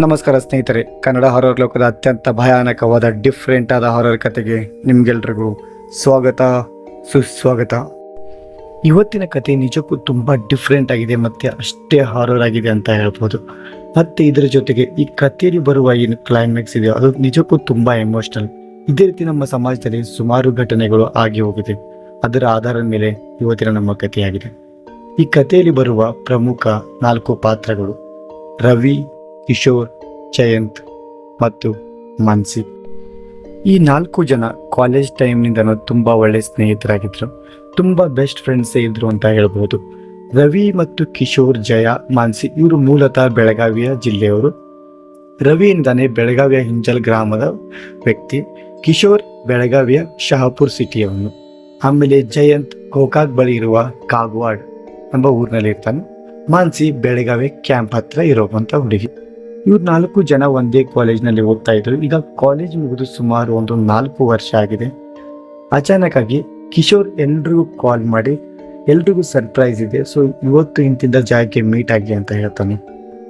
ನಮಸ್ಕಾರ ಸ್ನೇಹಿತರೆ, ಕನ್ನಡ ಹಾರರ್ ಲೋಕದ ಅತ್ಯಂತ ಭಯಾನಕವಾದ ಡಿಫ್ರೆಂಟ್ ಆದ ಹಾರರ್ ಕತೆಗೆ ನಿಮ್ಗೆಲ್ರಿಗೂ ಸ್ವಾಗತ, ಸುಸ್ವಾಗತ. ಇವತ್ತಿನ ಕತೆ ನಿಜಕ್ಕೂ ತುಂಬ ಡಿಫ್ರೆಂಟ್ ಆಗಿದೆ ಮತ್ತೆ ಅಷ್ಟೇ ಹಾರರ್ ಆಗಿದೆ ಅಂತ ಹೇಳ್ಬೋದು. ಮತ್ತೆ ಇದರ ಜೊತೆಗೆ ಈ ಕಥೆಯಲ್ಲಿ ಬರುವ ಏನು ಕ್ಲೈಮ್ಯಾಕ್ಸ್ ಇದೆಯೋ ಅದು ನಿಜಕ್ಕೂ ತುಂಬ ಎಮೋಷನಲ್ ಇದೇ ರೀತಿ ನಮ್ಮ ಸಮಾಜದಲ್ಲಿ ಸುಮಾರು ಘಟನೆಗಳು ಆಗಿ ಹೋಗಿದೆ. ಅದರ ಆಧಾರದ ಮೇಲೆ ಇವತ್ತಿನ ನಮ್ಮ ಕಥೆಯಾಗಿದೆ. ಈ ಕಥೆಯಲ್ಲಿ ಬರುವ ಪ್ರಮುಖ ನಾಲ್ಕು ಪಾತ್ರಗಳು ರವಿ ಕಿಶೋರ್, ಜಯಂತ್ ಮತ್ತು ಮಾನ್ಸಿ ಈ ನಾಲ್ಕು ಜನ ಕಾಲೇಜ್ ಟೈಮ್ನಿಂದನೂ ತುಂಬ ಒಳ್ಳೆ ಸ್ನೇಹಿತರಾಗಿದ್ದರು ತುಂಬ ಬೆಸ್ಟ್ ಫ್ರೆಂಡ್ಸೇ ಇದ್ರು ಅಂತ ಹೇಳ್ಬೋದು. ರವಿ ಮತ್ತು ಕಿಶೋರ್, ಜಯ ಮಾನ್ಸಿ ಇವರು ಮೂಲತಃ ಬೆಳಗಾವಿಯ ಜಿಲ್ಲೆಯವರು. ರವಿ ಎಂದಾನೆ ಬೆಳಗಾವಿಯ ಹಿಂಜಲ್ ಗ್ರಾಮದ ವ್ಯಕ್ತಿ. ಕಿಶೋರ್ ಬೆಳಗಾವಿಯ ಶಹಾಪುರ್ ಸಿಟಿಯವನು. ಆಮೇಲೆ ಜಯಂತ್ ಗೋಕಾಕ್ ಬಳಿ ಇರುವ ಕಾಗವಾಡ್ ಎಂಬ ಊರಿನಲ್ಲಿ ಇರ್ತಾನೆ ಮಾನ್ಸಿ ಬೆಳಗಾವಿ ಕ್ಯಾಂಪ್ ಹತ್ರ ಇರೋವಂಥ ಹುಡುಗಿ. ಇವ್ರು ನಾಲ್ಕು ಜನ ಒಂದೇ ಕಾಲೇಜ್ನಲ್ಲಿ ಓದ್ತಾ ಇದ್ರು. ಈಗ ಕಾಲೇಜ್ ಮುಗಿದು ಸುಮಾರು ಒಂದು ನಾಲ್ಕು ವರ್ಷ ಆಗಿದೆ. ಅಚಾನಕ್ ಆಗಿ ಕಿಶೋರ್ ಎಲ್ರಿಗೂ ಕಾಲ್ ಮಾಡಿ, ಎಲ್ರಿಗೂ ಸರ್ಪ್ರೈಸ್ ಇದೆ. ಸೊ ಇವತ್ತು ಇಂತಿದ್ದ ಜಾಗಕ್ಕೆ ಮೀಟ್ ಆಗಿ ಅಂತ ಹೇಳ್ತಾನೆ.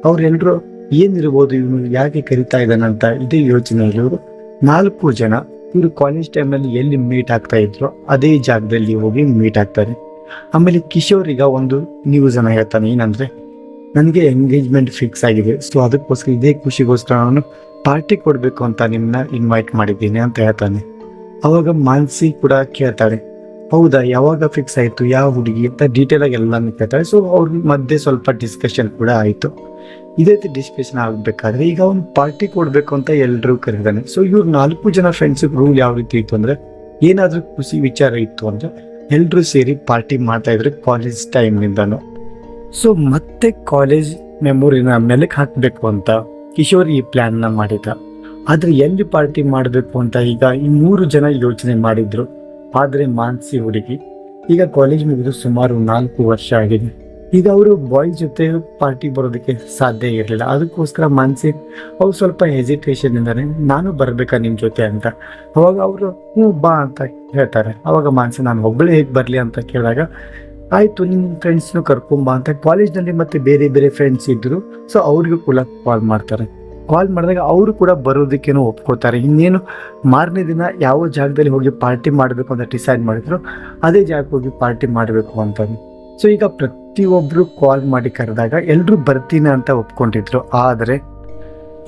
ಅವ್ರೆಲ್ರು ಏನಿರ್ಬೋದು ಇವನು ಯಾಕೆ ಕರಿತಾ ಇದ್ದಾನಂತ ಇದೇ ಯೋಚನೆಯಲ್ಲಿ ಇವರು ನಾಲ್ಕು ಜನ ಇವರು ಕಾಲೇಜ್ ಟೈಮಲ್ಲಿ ಎಲ್ಲಿ ಮೀಟ್ ಆಗ್ತಾ ಇದ್ರು ಅದೇ ಜಾಗದಲ್ಲಿ ಹೋಗಿ ಮೀಟ್ ಆಗ್ತಾರೆ. ಆಮೇಲೆ ಕಿಶೋರ್ ಈಗ ಒಂದು ನ್ಯೂಸ್ ಅನ್ನ ಹೇಳ್ತಾನೆ. ಏನಂದ್ರೆ ನನಗೆ ಎಂಗೇಜ್ಮೆಂಟ್ ಫಿಕ್ಸ್ ಆಗಿದೆ. ಸೊ ಅದಕ್ಕೋಸ್ಕರ ಇದೇ ಖುಷಿಗೋಸ್ಕರ ನಾನು ಪಾರ್ಟಿ ಕೊಡಬೇಕು ಅಂತ ನಿಮ್ಮನ್ನ ಇನ್ವೈಟ್ ಮಾಡಿದ್ದೀನಿ ಅಂತ ಹೇಳ್ತಾನೆ. ಅವಾಗ ಮಾನ್ಸಿ ಕೂಡ ಕೇಳ್ತಾಳೆ ಹೌದಾ, ಯಾವಾಗ ಫಿಕ್ಸ್ ಆಯಿತು? ಯಾವ ಹುಡುಗಿ? ಅಂತ ಡೀಟೇಲ್ ಆಗಿ ಎಲ್ಲಾನು ಕೇಳ್ತಾಳೆ ಸೊ ಅವ್ರ ಮಧ್ಯೆ ಸ್ವಲ್ಪ ಡಿಸ್ಕಷನ್ ಕೂಡ ಆಯಿತು. ಇದೇ ರೀತಿ ಡಿಸ್ಕಷನ್ ಆಗಬೇಕಾದ್ರೆ ಈಗ ಅವ್ನು ಪಾರ್ಟಿ ಕೊಡಬೇಕು ಅಂತ ಎಲ್ಲರೂ ಕರೀತಾನೆ. ಸೊ ಇವ್ರು ನಾಲ್ಕು ಜನ ಫ್ರೆಂಡ್ಸ್ ರೂಲ್ ಯಾವ ರೀತಿ ಇತ್ತು ಅಂದರೆ, ಏನಾದರೂ ಖುಷಿ ವಿಚಾರ ಇತ್ತು ಅಂದರೆ ಎಲ್ಲರೂ ಸೇರಿ ಪಾರ್ಟಿ ಮಾಡ್ತಾ ಇದ್ರು ಕಾಲೇಜ್ ಟೈಮ್ನಿಂದನು ಸೊ ಮತ್ತೆ ಕಾಲೇಜ್ ಮೆಮೊರಿನ ಮೆಲಕ್ ಹಾಕಬೇಕು ಅಂತ ಕಿಶೋರ್ ಈ ಪ್ಲಾನ್ನ ಮಾಡಿದ. ಆದ್ರೆ ಎಲ್ಲಿ ಪಾರ್ಟಿ ಮಾಡಬೇಕು ಅಂತ ಈಗ ಈ ಮೂರು ಜನ ಯೋಚನೆ ಮಾಡಿದ್ರು. ಆದ್ರೆ ಮಾನ್ಸಿ ಹುಡುಗಿ, ಈಗ ಕಾಲೇಜ್ ಮುಗಿದು ಸುಮಾರು ನಾಲ್ಕು ವರ್ಷ ಆಗಿದೆ. ಈಗ ಅವರು ಬಾಯ್ ಜೊತೆ ಪಾರ್ಟಿ ಬರೋದಕ್ಕೆ ಸಾಧ್ಯ ಇರಲಿಲ್ಲ. ಅದಕ್ಕೋಸ್ಕರ ಮಾನ್ಸಿ, ಅವ್ರು ಸ್ವಲ್ಪ ಹೆಸಿಟೇಷನ್ ಇಂದಾನೆ ನಾನು ಬರ್ಬೇಕಾ ನಿಮ್ಮ ಜೊತೆ ಅಂತ. ಅವಾಗ ಅವರು, ಹ್ಞೂ ಬಾ ಅಂತ ಹೇಳ್ತಾರೆ. ಅವಾಗ ಮಾನ್ಸಿ, ನಾನು ಒಬ್ಬಳೇ ಹೇಗೆ ಬರಲಿ ಅಂತ ಕೇಳಿದಾಗ ಆಯ್ತು ನಿಮ್ಮ ಫ್ರೆಂಡ್ಸ್ನು ಕರ್ಕೊಂಬ ಅಂತ ಕಾಲೇಜ್ನಲ್ಲಿ ಮತ್ತೆ ಬೇರೆ ಬೇರೆ ಫ್ರೆಂಡ್ಸ್ ಇದ್ದರು ಸೊ ಅವ್ರಿಗೂ ಕೂಡ ಕಾಲ್ ಮಾಡ್ತಾರೆ. ಕಾಲ್ ಮಾಡಿದಾಗ ಅವರು ಕೂಡ ಬರೋದಕ್ಕೇನೋ ಒಪ್ಕೋತಾರೆ ಇನ್ನೇನು ಮಾರನೇ ದಿನ ಯಾವ ಜಾಗದಲ್ಲಿ ಹೋಗಿ ಪಾರ್ಟಿ ಮಾಡಬೇಕು ಅಂತ ಡಿಸೈಡ್ ಮಾಡಿದ್ರು, ಅದೇ ಜಾಗಕ್ಕೆ ಹೋಗಿ ಪಾರ್ಟಿ ಮಾಡಬೇಕು ಅಂತ ಸೊ ಈಗ ಪ್ರತಿಯೊಬ್ಬರು ಕಾಲ್ ಮಾಡಿ ಕರೆದಾಗ ಎಲ್ಲರೂ ಬರ್ತೀನಿ ಅಂತ ಒಪ್ಕೊಂಡಿದ್ರು. ಆದರೆ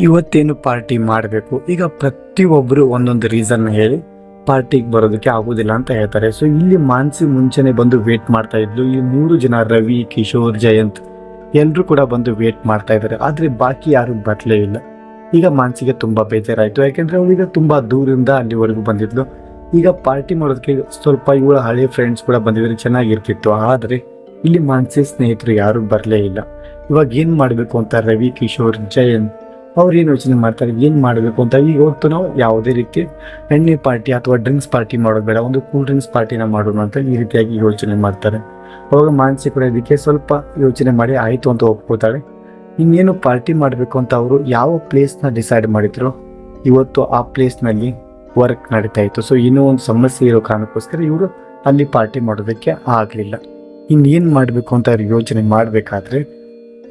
ಇವತ್ತೇನು ಪಾರ್ಟಿ ಮಾಡಬೇಕು? ಈಗ ಪ್ರತಿಯೊಬ್ಬರು ಒಂದೊಂದು ರೀಸನ್ ಹೇಳಿ ಪಾರ್ಟಿಗೆ ಬರೋದಕ್ಕೆ ಆಗೋದಿಲ್ಲ ಅಂತ ಹೇಳ್ತಾರೆ. ಸೊ ಇಲ್ಲಿ ಮಾನ್ಸಿ ಮುಂಚೆನೆ ಬಂದು ವೇಟ್ ಮಾಡ್ತಾ ಇದ್ಲು. ಈ ಮೂರು ಜನ ರವಿ, ಕಿಶೋರ್, ಜಯಂತ್ ಎಲ್ಲರೂ ಕೂಡ ಬಂದು ವೇಟ್ ಮಾಡ್ತಾ ಇದ್ದಾರೆ. ಆದ್ರೆ ಬಾಕಿ ಯಾರು ಬರಲೇ ಇಲ್ಲ. ಈಗ ಮಾನ್ಸಿಗೆ ತುಂಬಾ ಬೇಜಾರಾಯ್ತು. ಯಾಕೆಂದ್ರೆ ಅವಳೀಗ ತುಂಬಾ ದೂರಿಂದ ಅಲ್ಲಿವರೆಗೂ ಬಂದಿದ್ಲು. ಈಗ ಪಾರ್ಟಿ ಮಾಡೋದಕ್ಕೆ ಸ್ವಲ್ಪ ಇವಳ ಹಳೆ ಫ್ರೆಂಡ್ಸ್ ಕೂಡ ಬಂದಿದ್ರೆ. ಚೆನ್ನಾಗಿರ್ತಿತ್ತು. ಆದ್ರೆ ಇಲ್ಲಿ ಮಾನ್ಸಿ ಸ್ನೇಹಿತರು ಯಾರು ಬರಲೇ ಇಲ್ಲ. ಇವಾಗ ಏನು ಮಾಡಬೇಕು ಅಂತ ರವಿ, ಕಿಶೋರ್, ಜಯಂತ್ ಅವ್ರು ಏನು ಯೋಚನೆ ಮಾಡ್ತಾರೆ, ಏನು ಮಾಡಬೇಕು ಅಂತ ಈಗ ಹೊತ್ತು ನಾವು ಯಾವುದೇ ರೀತಿ ಎಣ್ಣೆ ಪಾರ್ಟಿ ಅಥವಾ ಡ್ರಿಂಕ್ಸ್ ಪಾರ್ಟಿ ಮಾಡೋದು ಬೇಡ, ಒಂದು ಕೂಲ್ ಡ್ರಿಂಕ್ಸ್ ಪಾರ್ಟಿನ ಮಾಡೋಣ ಅಂತ ಈ ರೀತಿಯಾಗಿ ಯೋಚನೆ ಮಾಡ್ತಾರೆ. ಅವಾಗ ಮಾನಸಿಕ ಇದಕ್ಕೆ ಸ್ವಲ್ಪ ಯೋಚನೆ ಮಾಡಿ ಆಯಿತು ಅಂತ ಒಪ್ಕೋತಾಳೆ ಇನ್ನೇನು ಪಾರ್ಟಿ ಮಾಡಬೇಕು ಅಂತ ಅವರು ಯಾವ ಪ್ಲೇಸ್ನ ಡಿಸೈಡ್ ಮಾಡಿದ್ರು, ಇವತ್ತು ಆ ಪ್ಲೇಸ್ನಲ್ಲಿ ವರ್ಕ್ ನಡೀತಾ ಇತ್ತು. ಸೊ ಇನ್ನೂ ಒಂದು ಸಮಸ್ಯೆ ಇರೋ ಕಾರಣಕ್ಕೋಸ್ಕರ ಇವರು ಅಲ್ಲಿ ಪಾರ್ಟಿ ಮಾಡೋದಕ್ಕೆ ಆಗಲಿಲ್ಲ. ಇನ್ನೇನು ಮಾಡಬೇಕು ಅಂತ ಅವ್ರು ಯೋಚನೆ ಮಾಡಬೇಕಾದ್ರೆ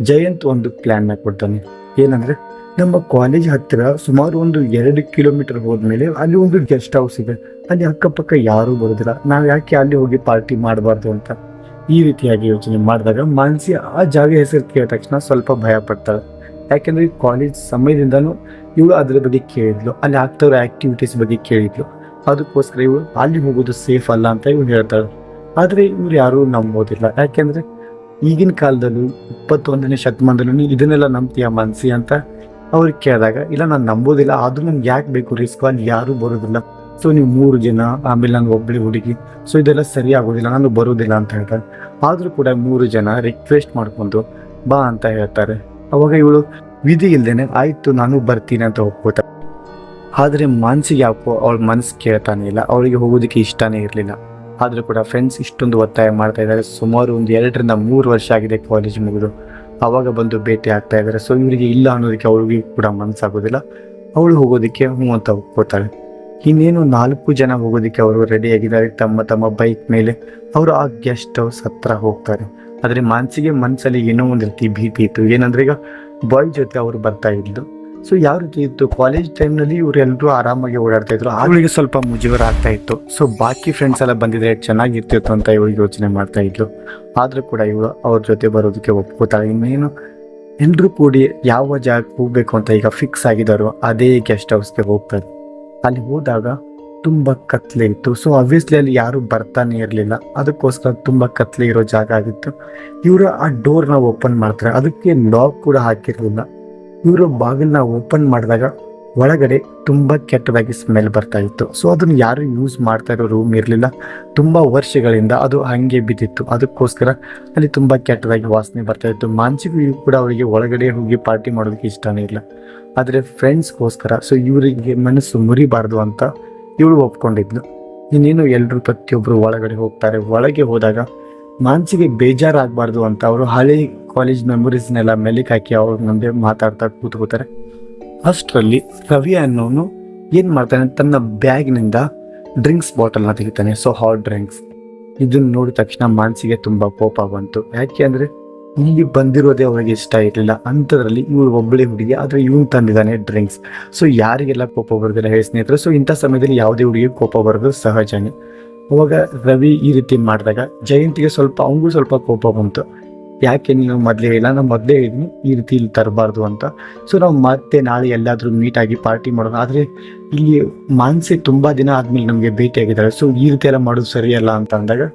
ಜಯಂತ್ ಒಂದು ಪ್ಲ್ಯಾನ್ನ ಕೊಡ್ತಾನೆ. ಏನಂದ್ರೆ ನಮ್ಮ ಕಾಲೇಜ್ ಹತ್ತಿರ ಸುಮಾರು ಒಂದು ಎರಡು ಕಿಲೋಮೀಟರ್ ಹೋದ್ಮೇಲೆ ಅಲ್ಲಿ ಒಂದು ಗೆಸ್ಟ್ ಹೌಸ್ ಇದೆ. ಅಲ್ಲಿ ಅಕ್ಕಪಕ್ಕ ಯಾರೂ ಬರೋದಿಲ್ಲ. ನಾವು ಯಾಕೆ ಅಲ್ಲಿ ಹೋಗಿ ಪಾರ್ಟಿ ಮಾಡಬಾರ್ದು ಅಂತ ಈ ರೀತಿಯಾಗಿ ಯೋಚನೆ ಮಾಡಿದಾಗ ಮಾನಸಿ ಆ ಜಾಗ ಹೆಸರು ಕೇಳಿದ ತಕ್ಷಣ ಸ್ವಲ್ಪ ಭಯ ಪಡ್ತಾಳೆ. ಯಾಕೆಂದ್ರೆ ಕಾಲೇಜ್ ಸಮಯದಿಂದನೂ ಇವಳು ಅದರ ಬಗ್ಗೆ ಕೇಳಿದ್ಲು. ಅಲ್ಲಿ ಆಗ್ತಾ ಇರೋ ಆಕ್ಟಿವಿಟೀಸ್ ಬಗ್ಗೆ ಕೇಳಿದ್ಲು. ಅದಕ್ಕೋಸ್ಕರ ಇವಳು ಅಲ್ಲಿ ಹೋಗೋದು ಸೇಫ್ ಅಲ್ಲ ಅಂತ ಇವ್ರು ಹೇಳ್ತಾಳೆ. ಆದರೆ ಇವ್ರು ಯಾರೂ ನಂಬೋದಿಲ್ಲ. ಯಾಕೆಂದ್ರೆ ಈಗಿನ ಕಾಲದಲ್ಲೂ ಇಪ್ಪತ್ತೊಂದನೇ ಶತಮಾನದಲ್ಲೂ ನೀನು ಇದನ್ನೆಲ್ಲ ನಂಬ್ತೀಯ ಮನ್ಸಿ ಅಂತ ಅವ್ರಿಗೆ ಕೇಳಿದಾಗ, ಇಲ್ಲ, ನಾನು ನಂಬೋದಿಲ್ಲ ಅದು ನಮ್ಗೆ ಯಾಕೆ ಬೇಕು? ರಿಸ್ಕ್ ಅಲ್ಲಿ ಯಾರೂ ಬರೋದಿಲ್ಲ. ಸೊ ನೀವು ಮೂರು ಜನ ಆಮೇಲೆ ನಾನು ಒಬ್ಬಳಿ ಹುಡುಗಿ. ಸೊ ಇದೆಲ್ಲ ಸರಿ ಆಗೋದಿಲ್ಲ, ನಾನು ಬರೋದಿಲ್ಲ ಅಂತ ಹೇಳ್ತಾರೆ. ಆದರೂ ಕೂಡ ಮೂರು ಜನ ರಿಕ್ವೆಸ್ಟ್ ಮಾಡ್ಕೊಂಡು ಬಾ ಅಂತ ಹೇಳ್ತಾರೆ. ಅವಾಗ ಇವಳು, ವಿಧಿ ಇಲ್ದೇನೆ, ಆಯಿತು, ನಾನು ಬರ್ತೀನಿ ಅಂತ ಒಪ್ಕೋತಾರೆ ಆದರೆ ಮನ್ಸಿಗೆ ಯಾಕೋ ಅವಳ ಮನಸ್ಸು ಕೇಳ್ತಾನೆ ಇಲ್ಲ. ಅವಳಿಗೆ ಹೋಗೋದಕ್ಕೆ ಇಷ್ಟನೇ ಇರಲಿಲ್ಲ. ಆದರೂ ಕೂಡ ಫ್ರೆಂಡ್ಸ್ ಇಷ್ಟೊಂದು ಒತ್ತಾಯ ಮಾಡ್ತಾ ಇದ್ದಾರೆ. ಸುಮಾರು ಒಂದು ಎರಡರಿಂದ ಮೂರು ವರ್ಷ ಆಗಿದೆ ಕಾಲೇಜ್ ಮುಗಿದು. ಅವಾಗ ಬಂದು ಭೇಟಿ ಆಗ್ತಾ ಇದ್ದಾರೆ. ಸೊ ಇವರಿಗೆ ಇಲ್ಲ ಅನ್ನೋದಕ್ಕೆ ಅವಳಿಗೆ ಕೂಡ ಮನಸ್ಸಾಗೋದಿಲ್ಲ. ಅವಳು ಹೋಗೋದಕ್ಕೆ ಹ್ಞೂ ಅಂತ ಒಪ್ಕೋತಾಳೆ ಇನ್ನೇನು ನಾಲ್ಕು ಜನ ಹೋಗೋದಕ್ಕೆ ಅವರು ರೆಡಿ ಆಗಿದ್ದಾರೆ. ತಮ್ಮ ತಮ್ಮ ಬೈಕ್ ಮೇಲೆ ಅವರು ಆ ಗೆಸ್ಟ್ ಹೌಸ್ ಹತ್ರ ಹೋಗ್ತಾರೆ. ಆದರೆ ಮಾನ್ಸಿಗೆ ಮನಸ್ಸಲ್ಲಿ ಏನೋ ಒಂದು ರೀತಿ ಭೀತಿ ಇತ್ತು. ಏನಂದ್ರೆ ಈಗ ಬಾಯ್ ಜೊತೆ ಅವರು ಬರ್ತಾ ಇದ್ದು ಸೊ ಯಾವ ರೀತಿ ಇತ್ತು? ಕಾಲೇಜ್ ಟೈಮ್ನಲ್ಲಿ ಇವರೆಲ್ಲರೂ ಆರಾಮಾಗಿ ಓಡಾಡ್ತಾ ಇದ್ರು. ಅವಳಿಗೆ ಸ್ವಲ್ಪ ಮುಜುಗರ ಆಗ್ತಾ ಇತ್ತು. ಸೊ ಬಾಕಿ ಫ್ರೆಂಡ್ಸ್ ಎಲ್ಲ ಬಂದಿದ್ರೆ ಚೆನ್ನಾಗಿರ್ತಿತ್ತು ಅಂತ ಇವಳು ಯೋಚನೆ ಮಾಡ್ತಾ ಇದ್ಲು ಆದ್ರೂ ಕೂಡ ಇವಳು ಅವ್ರ ಜೊತೆ ಬರೋದಕ್ಕೆ ಒಪ್ಕೋತಾಳೆ ಇನ್ನೇನು ಎಲ್ಲರೂ ಕೂಡಿ ಯಾವ ಜಾಗಕ್ಕೆ ಹೋಗ್ಬೇಕು ಅಂತ ಈಗ ಫಿಕ್ಸ್ ಆಗಿದ್ದಾರೋ ಅದೇ ಗೆಸ್ಟ್ ಹೌಸ್ಗೆ ಹೋಗ್ತಾರೆ. ಅಲ್ಲಿ ಹೋದಾಗ ತುಂಬ ಕತ್ಲೆ ಇತ್ತು. ಸೊ ಅಬ್ವಿಯಸ್ಲಿ ಅಲ್ಲಿ ಯಾರು ಬರ್ತಾನೆ ಇರಲಿಲ್ಲ. ಅದಕ್ಕೋಸ್ಕರ ತುಂಬ ಕತ್ಲೆ ಇರೋ ಜಾಗ ಆಗಿತ್ತು. ಇವರು ಆ ಡೋರ್ನ ಓಪನ್ ಮಾಡ್ತಾರೆ. ಅದಕ್ಕೆ ಲಾಕ್ ಕೂಡ ಹಾಕಿರಲಿಲ್ಲ. ಇವರು ಬಾಗಿಲನ್ನ ಓಪನ್ ಮಾಡಿದಾಗ ಒಳಗಡೆ ತುಂಬ ಕೆಟ್ಟದಾಗಿ ಸ್ಮೆಲ್ ಬರ್ತಾ ಇತ್ತು. ಸೊ ಅದನ್ನು ಯಾರು ಯೂಸ್ ಮಾಡ್ತಾ ಇರೋ ರೂಮ್ ಇರಲಿಲ್ಲ. ತುಂಬ ವರ್ಷಗಳಿಂದ ಅದು ಹಾಗೆ ಬಿದ್ದಿತ್ತು. ಅದಕ್ಕೋಸ್ಕರ ಅಲ್ಲಿ ತುಂಬ ಕೆಟ್ಟದಾಗಿ ವಾಸನೆ ಬರ್ತಾ ಇತ್ತು. ಮಾನಸಿಕ ಕೂಡ ಅವರಿಗೆ ಒಳಗಡೆ ಹೋಗಿ ಪಾರ್ಟಿ ಮಾಡೋದಕ್ಕೆ ಇಷ್ಟನೇ ಇಲ್ಲ. ಆದರೆ ಫ್ರೆಂಡ್ಸ್ಗೋಸ್ಕರ ಸೊ ಇವರಿಗೆ ಮನಸ್ಸು ಮುರಿಬಾರ್ದು ಅಂತ ಇವಳು ಒಪ್ಕೊಂಡಿದ್ಲು. ಇನ್ನೇನು ಎಲ್ಲರೂ ಪ್ರತಿಯೊಬ್ಬರು ಒಳಗಡೆ ಹೋಗ್ತಾರೆ. ಒಳಗೆ ಹೋದಾಗ ಮಾನಸಿಗೆ ಬೇಜಾರಾಗಬಾರ್ದು ಅಂತ ಅವರು ಹಳೆ ಕಾಲೇಜ್ ಮೆಮೊರೀಸ್ನೆಲ್ಲ ಮೆಲಿಕ್ ಹಾಕಿ ಅವ್ರ ಮುಂದೆ ಮಾತಾಡ್ತಾ ಕೂತ್ಕೋತಾರೆ. ಅಷ್ಟರಲ್ಲಿ ರವಿ ಅನ್ನೋನು ಏನು ಮಾಡ್ತಾನೆ? ತನ್ನ ಬ್ಯಾಗ್ನಿಂದ ಡ್ರಿಂಕ್ಸ್ ಬಾಟಲ್ನ ತೆಗಿತಾನೆ. ಸೊ ಹಾಟ್ ಡ್ರಿಂಕ್ಸ್ ಇದನ್ನ ನೋಡಿದ ತಕ್ಷಣ ಮಾನ್ಸಿಗೆ ತುಂಬ ಕೋಪ ಬಂತು. ಯಾಕೆ ಅಂದರೆ, ಇಲ್ಲಿ ಬಂದಿರೋದೇ ಅವರಿಗೆ ಇಷ್ಟ ಇರಲಿಲ್ಲ. ಅಂಥದ್ರಲ್ಲಿ ಇವಳು ಒಬ್ಬಳೇ ಹುಡುಗಿ, ಆದರೆ ಇವನು ತಂದಿದ್ದಾನೆ ಡ್ರಿಂಕ್ಸ್ ಸೊ ಯಾರಿಗೆಲ್ಲ ಕೋಪ ಬರೋದಿಲ್ಲ ಹೇಳಿ ಸ್ನೇಹಿತರು? ಸೊ ಇಂಥ ಸಮಯದಲ್ಲಿ ಯಾವುದೇ ಹುಡುಗಿ ಕೋಪ ಬರೋದು ಸಹಜನೇ. ಅವಾಗ ರವಿ ಈ ರೀತಿ ಮಾಡಿದಾಗ ಜಯಂತಿಗೆ ಸ್ವಲ್ಪ ಅವನಿಗೂ ಸ್ವಲ್ಪ ಕೋಪ ಬಂತು. ಯಾಕೆ ನೀನು ಮೊದಲೇ ಇಲ್ಲ ನಾನು ಮೊದಲೇ ಹೇಳಿದ್ನಿ, ಈ ರೀತಿ ಇಲ್ಲಿ ತರಬಾರ್ದು ಅಂತ. ಸೊ ನಾವು ಮತ್ತೆ ನಾಳೆ ಎಲ್ಲಾದರೂ ಮೀಟ್ ಆಗಿ ಪಾರ್ಟಿ ಮಾಡೋಣ. ಆದರೆ ಇಲ್ಲಿ ಮಾನಸಿ ತುಂಬ ದಿನ ಆದ್ಮೇಲೆ ನಮಗೆ ಭೇಟಿಯಾಗಿದ್ದಾರೆ ಸೊ ಈ ರೀತಿ ಎಲ್ಲ ಮಾಡೋದು ಸರಿಯಲ್ಲ ಅಂತ ಅಂದಾಗ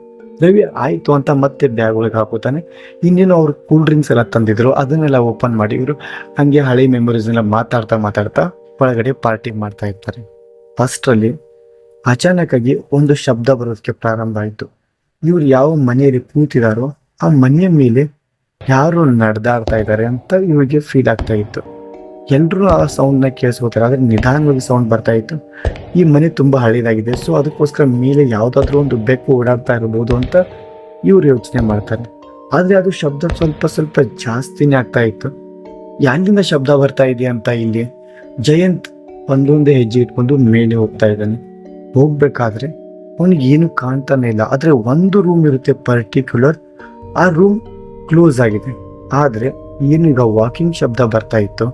ರವಿ, ಆಯಿತು ಅಂತ ಮತ್ತೆ ಬ್ಯಾಗ್ ಒಳಗೆ ಹಾಕೋತಾನೆ. ಇನ್ನೇನು ಅವ್ರು ಕೂಲ್ ಡ್ರಿಂಕ್ಸ್ ಎಲ್ಲ ತಂದಿದ್ರು, ಅದನ್ನೆಲ್ಲ ಓಪನ್ ಮಾಡಿ ಇವರು ಹಂಗೆ ಹಳೆ ಮೆಮೊರೀಸ್ನೆಲ್ಲ ಮಾತಾಡ್ತಾ ಮಾತಾಡ್ತಾ ಒಳಗಡೆ ಪಾರ್ಟಿ ಮಾಡ್ತಾ ಇರ್ತಾರೆ. ಅಷ್ಟರಲ್ಲಿ ಅಚಾನಕ್ ಆಗಿ ಒಂದು ಶಬ್ದ ಬರೋದಕ್ಕೆ ಪ್ರಾರಂಭ ಆಯಿತು. ಇವ್ರು ಯಾವ ಮನೆಯಲ್ಲಿ ಕೂತಿದಾರೋ ಆ ಮನೆಯ ಮೇಲೆ ಯಾರು ನಡೆದಾಡ್ತಾ ಇದ್ದಾರೆ ಅಂತ ಇವರಿಗೆ ಫೀಲ್ ಆಗ್ತಾ ಇತ್ತು. ಎಲ್ಲರೂ ಆ ಸೌಂಡ್ನ ಕೇಳಿಸ್ಕೋತಾರೆ, ಆದರೆ ನಿಧಾನವಾಗಿ ಸೌಂಡ್ ಬರ್ತಾ ಇತ್ತು. ಈ ಮನೆ ತುಂಬ ಹಳೇದಾಗಿದೆ ಸೊ ಅದಕ್ಕೋಸ್ಕರ ಮೇಲೆ ಯಾವುದಾದ್ರೂ ಒಂದು ಬೆಕ್ಕು ಓಡಾಡ್ತಾ ಇರ್ಬೋದು ಅಂತ ಇವ್ರು ಯೋಚನೆ ಮಾಡ್ತಾರೆ. ಆದರೆ ಅದು ಶಬ್ದ ಸ್ವಲ್ಪ ಸ್ವಲ್ಪ ಜಾಸ್ತಿನೇ ಆಗ್ತಾ ಇತ್ತು. ಯಾರಿಂದ ಶಬ್ದ ಬರ್ತಾ ಇದೆಯಾ ಅಂತ ಇಲ್ಲಿ ಜಯಂತ್ ಒಂದೊಂದೇ ಹೆಜ್ಜೆ ಇಟ್ಕೊಂಡು ಮೇಲೆ ಹೋಗ್ತಾ ಇದ್ದಾನೆ. ಹೋಗ್ಬೇಕಾದ್ರೆ ಅವನಿಗೆ ಏನು ಕಾಣ್ತಾನೆ ಇಲ್ಲ. ಆದರೆ ಒಂದು ರೂಮ್ ಇರುತ್ತೆ ಪರ್ಟಿಕ್ಯುಲರ್ ಆ ರೂಮ್ ಕ್ಲೋಸ್ ಆಗಿದೆ. ಆದರೆ ಏನು ಈಗ ವಾಕಿಂಗ್ ಶಬ್ದ ಬರ್ತಾ ಇತ್ತು?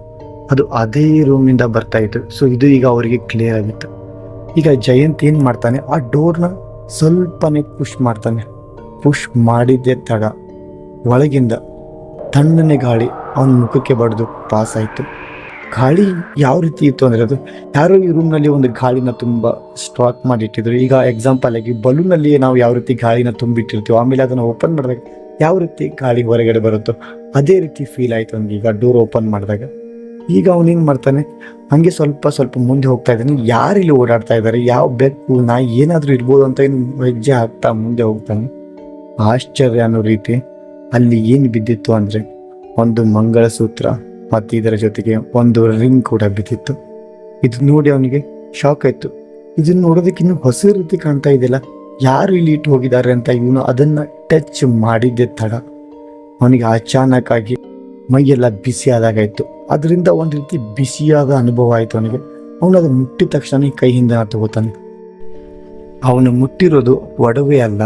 ಅದು ಅದೇ ರೂಮಿಂದ ಬರ್ತಾ ಇತ್ತು. ಸೊ ಇದು ಈಗ ಅವರಿಗೆ ಕ್ಲಿಯರ್ ಆಗಿತ್ತು. ಈಗ ಜಯಂತ್ ಏನು ಮಾಡ್ತಾನೆ? ಆ ಡೋರ್ನ ಸ್ವಲ್ಪನೇ ಪುಷ್ ಮಾಡ್ತಾನೆ. ಪುಷ್ ಮಾಡಿದ್ದೆ ತಡ. ಒಳಗಿಂದ ತಣ್ಣನೆ ಗಾಳಿ ಅವನ ಮುಖಕ್ಕೆ ಬಡಿದು ಪಾಸ್ ಆಯಿತು. ಗಾಳಿ ಯಾವ ರೀತಿ ಇತ್ತು ಅಂದರೆ ಅದು ಯಾರೋ ಈ ರೂಮ್ನಲ್ಲಿ ಒಂದು ಗಾಳಿನ ತುಂಬ ಸ್ಟಾಕ್ ಮಾಡಿಟ್ಟಿದ್ರು. ಈಗ ಎಕ್ಸಾಂಪಲ್ ಆಗಿ ಬಲೂನಲ್ಲಿ ನಾವು ಯಾವ ರೀತಿ ಗಾಳಿನ ತುಂಬಿಟ್ಟಿರ್ತೀವಿ, ಆಮೇಲೆ ಅದನ್ನು ಓಪನ್ ಮಾಡಿದಾಗ ಯಾವ ರೀತಿ ಗಾಳಿ ಹೊರಗಡೆ ಬರುತ್ತೋ, ಅದೇ ರೀತಿ ಫೀಲ್ ಆಯ್ತು ಅವ್ನಿಗೆ ಈಗ ಡೋರ್ ಓಪನ್ ಮಾಡಿದಾಗ. ಈಗ ಅವನೇನು ಮಾಡ್ತಾನೆ, ಹಂಗೆ ಸ್ವಲ್ಪ ಸ್ವಲ್ಪ ಮುಂದೆ ಹೋಗ್ತಾ ಇದ್ದಾನೆ. ಯಾರು ಇಲ್ಲಿ ಓಡಾಡ್ತಾ ಇದ್ದಾರೆ, ಯಾವ ಬೆಕ್ಕು, ನಾಯಿ ಏನಾದರೂ ಇರ್ಬೋದು ಅಂತ ಏನು ಹೆಜ್ಜೆ ಹಾಕ್ತಾ ಮುಂದೆ ಹೋಗ್ತಾನೆ. ಆಶ್ಚರ್ಯ ಅನ್ನೋ ರೀತಿ ಅಲ್ಲಿ ಏನು ಬಿದ್ದಿತ್ತು ಅಂದರೆ ಒಂದು ಮಂಗಳಸೂತ್ರ. ಮತ್ತು ಇದರ ಜೊತೆಗೆ ಒಂದು ರಿಂಗ್ ಕೂಡ ಬಿದ್ದಿತ್ತು. ಇದು ನೋಡಿ ಅವನಿಗೆ ಶಾಕ್ ಆಯಿತು. ಇದನ್ನು ನೋಡೋದಕ್ಕೆ ಇನ್ನು ಹೊಸ ರೀತಿ ಕಾಣ್ತಾ ಇದೆಯಲ್ಲ? ಯಾರು ಇಲ್ಲಿ ಇಟ್ಟು ಹೋಗಿದ್ದಾರೆ ಅಂತ ಇವನು ಅದನ್ನ ಟಚ್ ಮಾಡಿದ್ದೆ ತಡ. ಅವನಿಗೆ ಅಚಾನಕ್ ಆಗಿ ಮೈಯೆಲ್ಲ ಬಿಸಿ ಆದಾಗಾಯ್ತು. ಅದರಿಂದ ಒಂದು ರೀತಿ ಬಿಸಿಯಾದ ಅನುಭವ ಆಯ್ತು ಅವನಿಗೆ. ಅವನು ಅದು ಮುಟ್ಟಿದ ತಕ್ಷಣ ಕೈ ಹಿಂದೆ ತಗೋತಾನೆ. ಅವನು ಮುಟ್ಟಿರೋದು ಒಡವೆ ಅಲ್ಲ.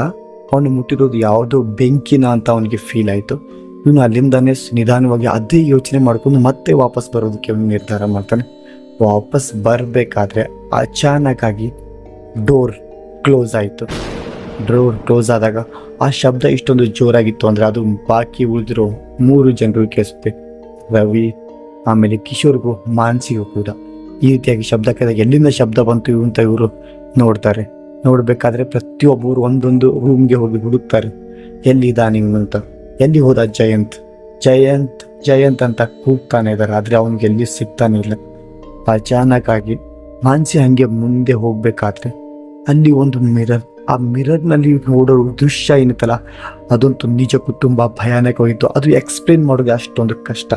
ಅವನು ಮುಟ್ಟಿರೋದು ಯಾವುದೋ ಬೆಂಕಿನ ಅಂತ ಅವನಿಗೆ ಫೀಲ್ ಆಯಿತು. ಇವನು ಅಲ್ಲಿಂದಾನೇ ನಿಧಾನವಾಗಿ ಅದೇ ಯೋಚನೆ ಮಾಡ್ಕೊಂಡು ಮತ್ತೆ ವಾಪಸ್ ಬರೋದಕ್ಕೆ ಅವನು ನಿರ್ಧಾರ ಮಾಡ್ತಾನೆ. ವಾಪಸ್ ಬರಬೇಕಾದ್ರೆ ಅಚಾನಕ್ ಆಗಿ ಡೋರ್ ಕ್ಲೋಸ್ ಆಯಿತು. ಡೋರ್ ಕ್ಲೋಸ್ ಆದಾಗ ಆ ಶಬ್ದ ಇಷ್ಟೊಂದು ಜೋರಾಗಿತ್ತು ಅಂದರೆ ಅದು ಬಾಕಿ ಉಳಿದಿರೋ ಮೂರು ಜನರು ಕೇಳಿಸುತ್ತೆ. ರವಿ, ಆಮೇಲೆ ಕಿಶೋರ್ಗೂ ಮಾನ್ಸಿಗೂ ಕೂಡ. ಈ ರೀತಿಯಾಗಿ ಶಬ್ದ ಕೇಳಿದಾಗ ಎಲ್ಲಿಂದ ಶಬ್ದ ಬಂತು ಅಂತ ಇವರು ನೋಡ್ತಾರೆ. ನೋಡಬೇಕಾದ್ರೆ ಪ್ರತಿಯೊಬ್ಬರು ಒಂದೊಂದು ರೂಮ್ಗೆ ಹೋಗಿ ಹುಡುಕ್ತಾರೆ. ಎಲ್ಲಿದ್ದಾನೆ ಇವನು ಅಂತ. ಎಲ್ಲಿ ಹೋದ ಜಯಂತ್? ಜಯಂತ್ ಜಯಂತ್ ಅಂತ ಕೂಗ್ತಾನೆ ಇದ್ದಾರೆ ಆದರೆ ಅವನಿಗೆ ಎಲ್ಲಿ ಸಿಗ್ತಾನೆ ಇಲ್ಲ. ಅಚಾನಕ್ ಆಗಿ ಮಾನ್ಸಿ ಹಂಗೆ ಮುಂದೆ ಹೋಗ್ಬೇಕಾದ್ರೆ ಅಲ್ಲಿ ಒಂದು ಮಿರರ್, ಆ ಮಿರರ್ನಲ್ಲಿ ನೋಡೋ ದೃಶ್ಯ ಏನಿತ್ತಲ್ಲ, ಅದಂತೂ ನಿಜಕ್ಕೂ ತುಂಬ ಭಯಾನಕವಾಗಿತ್ತು. ಅದು ಎಕ್ಸ್ಪ್ಲೇನ್ ಮಾಡೋದು ಅಷ್ಟೊಂದು ಕಷ್ಟ.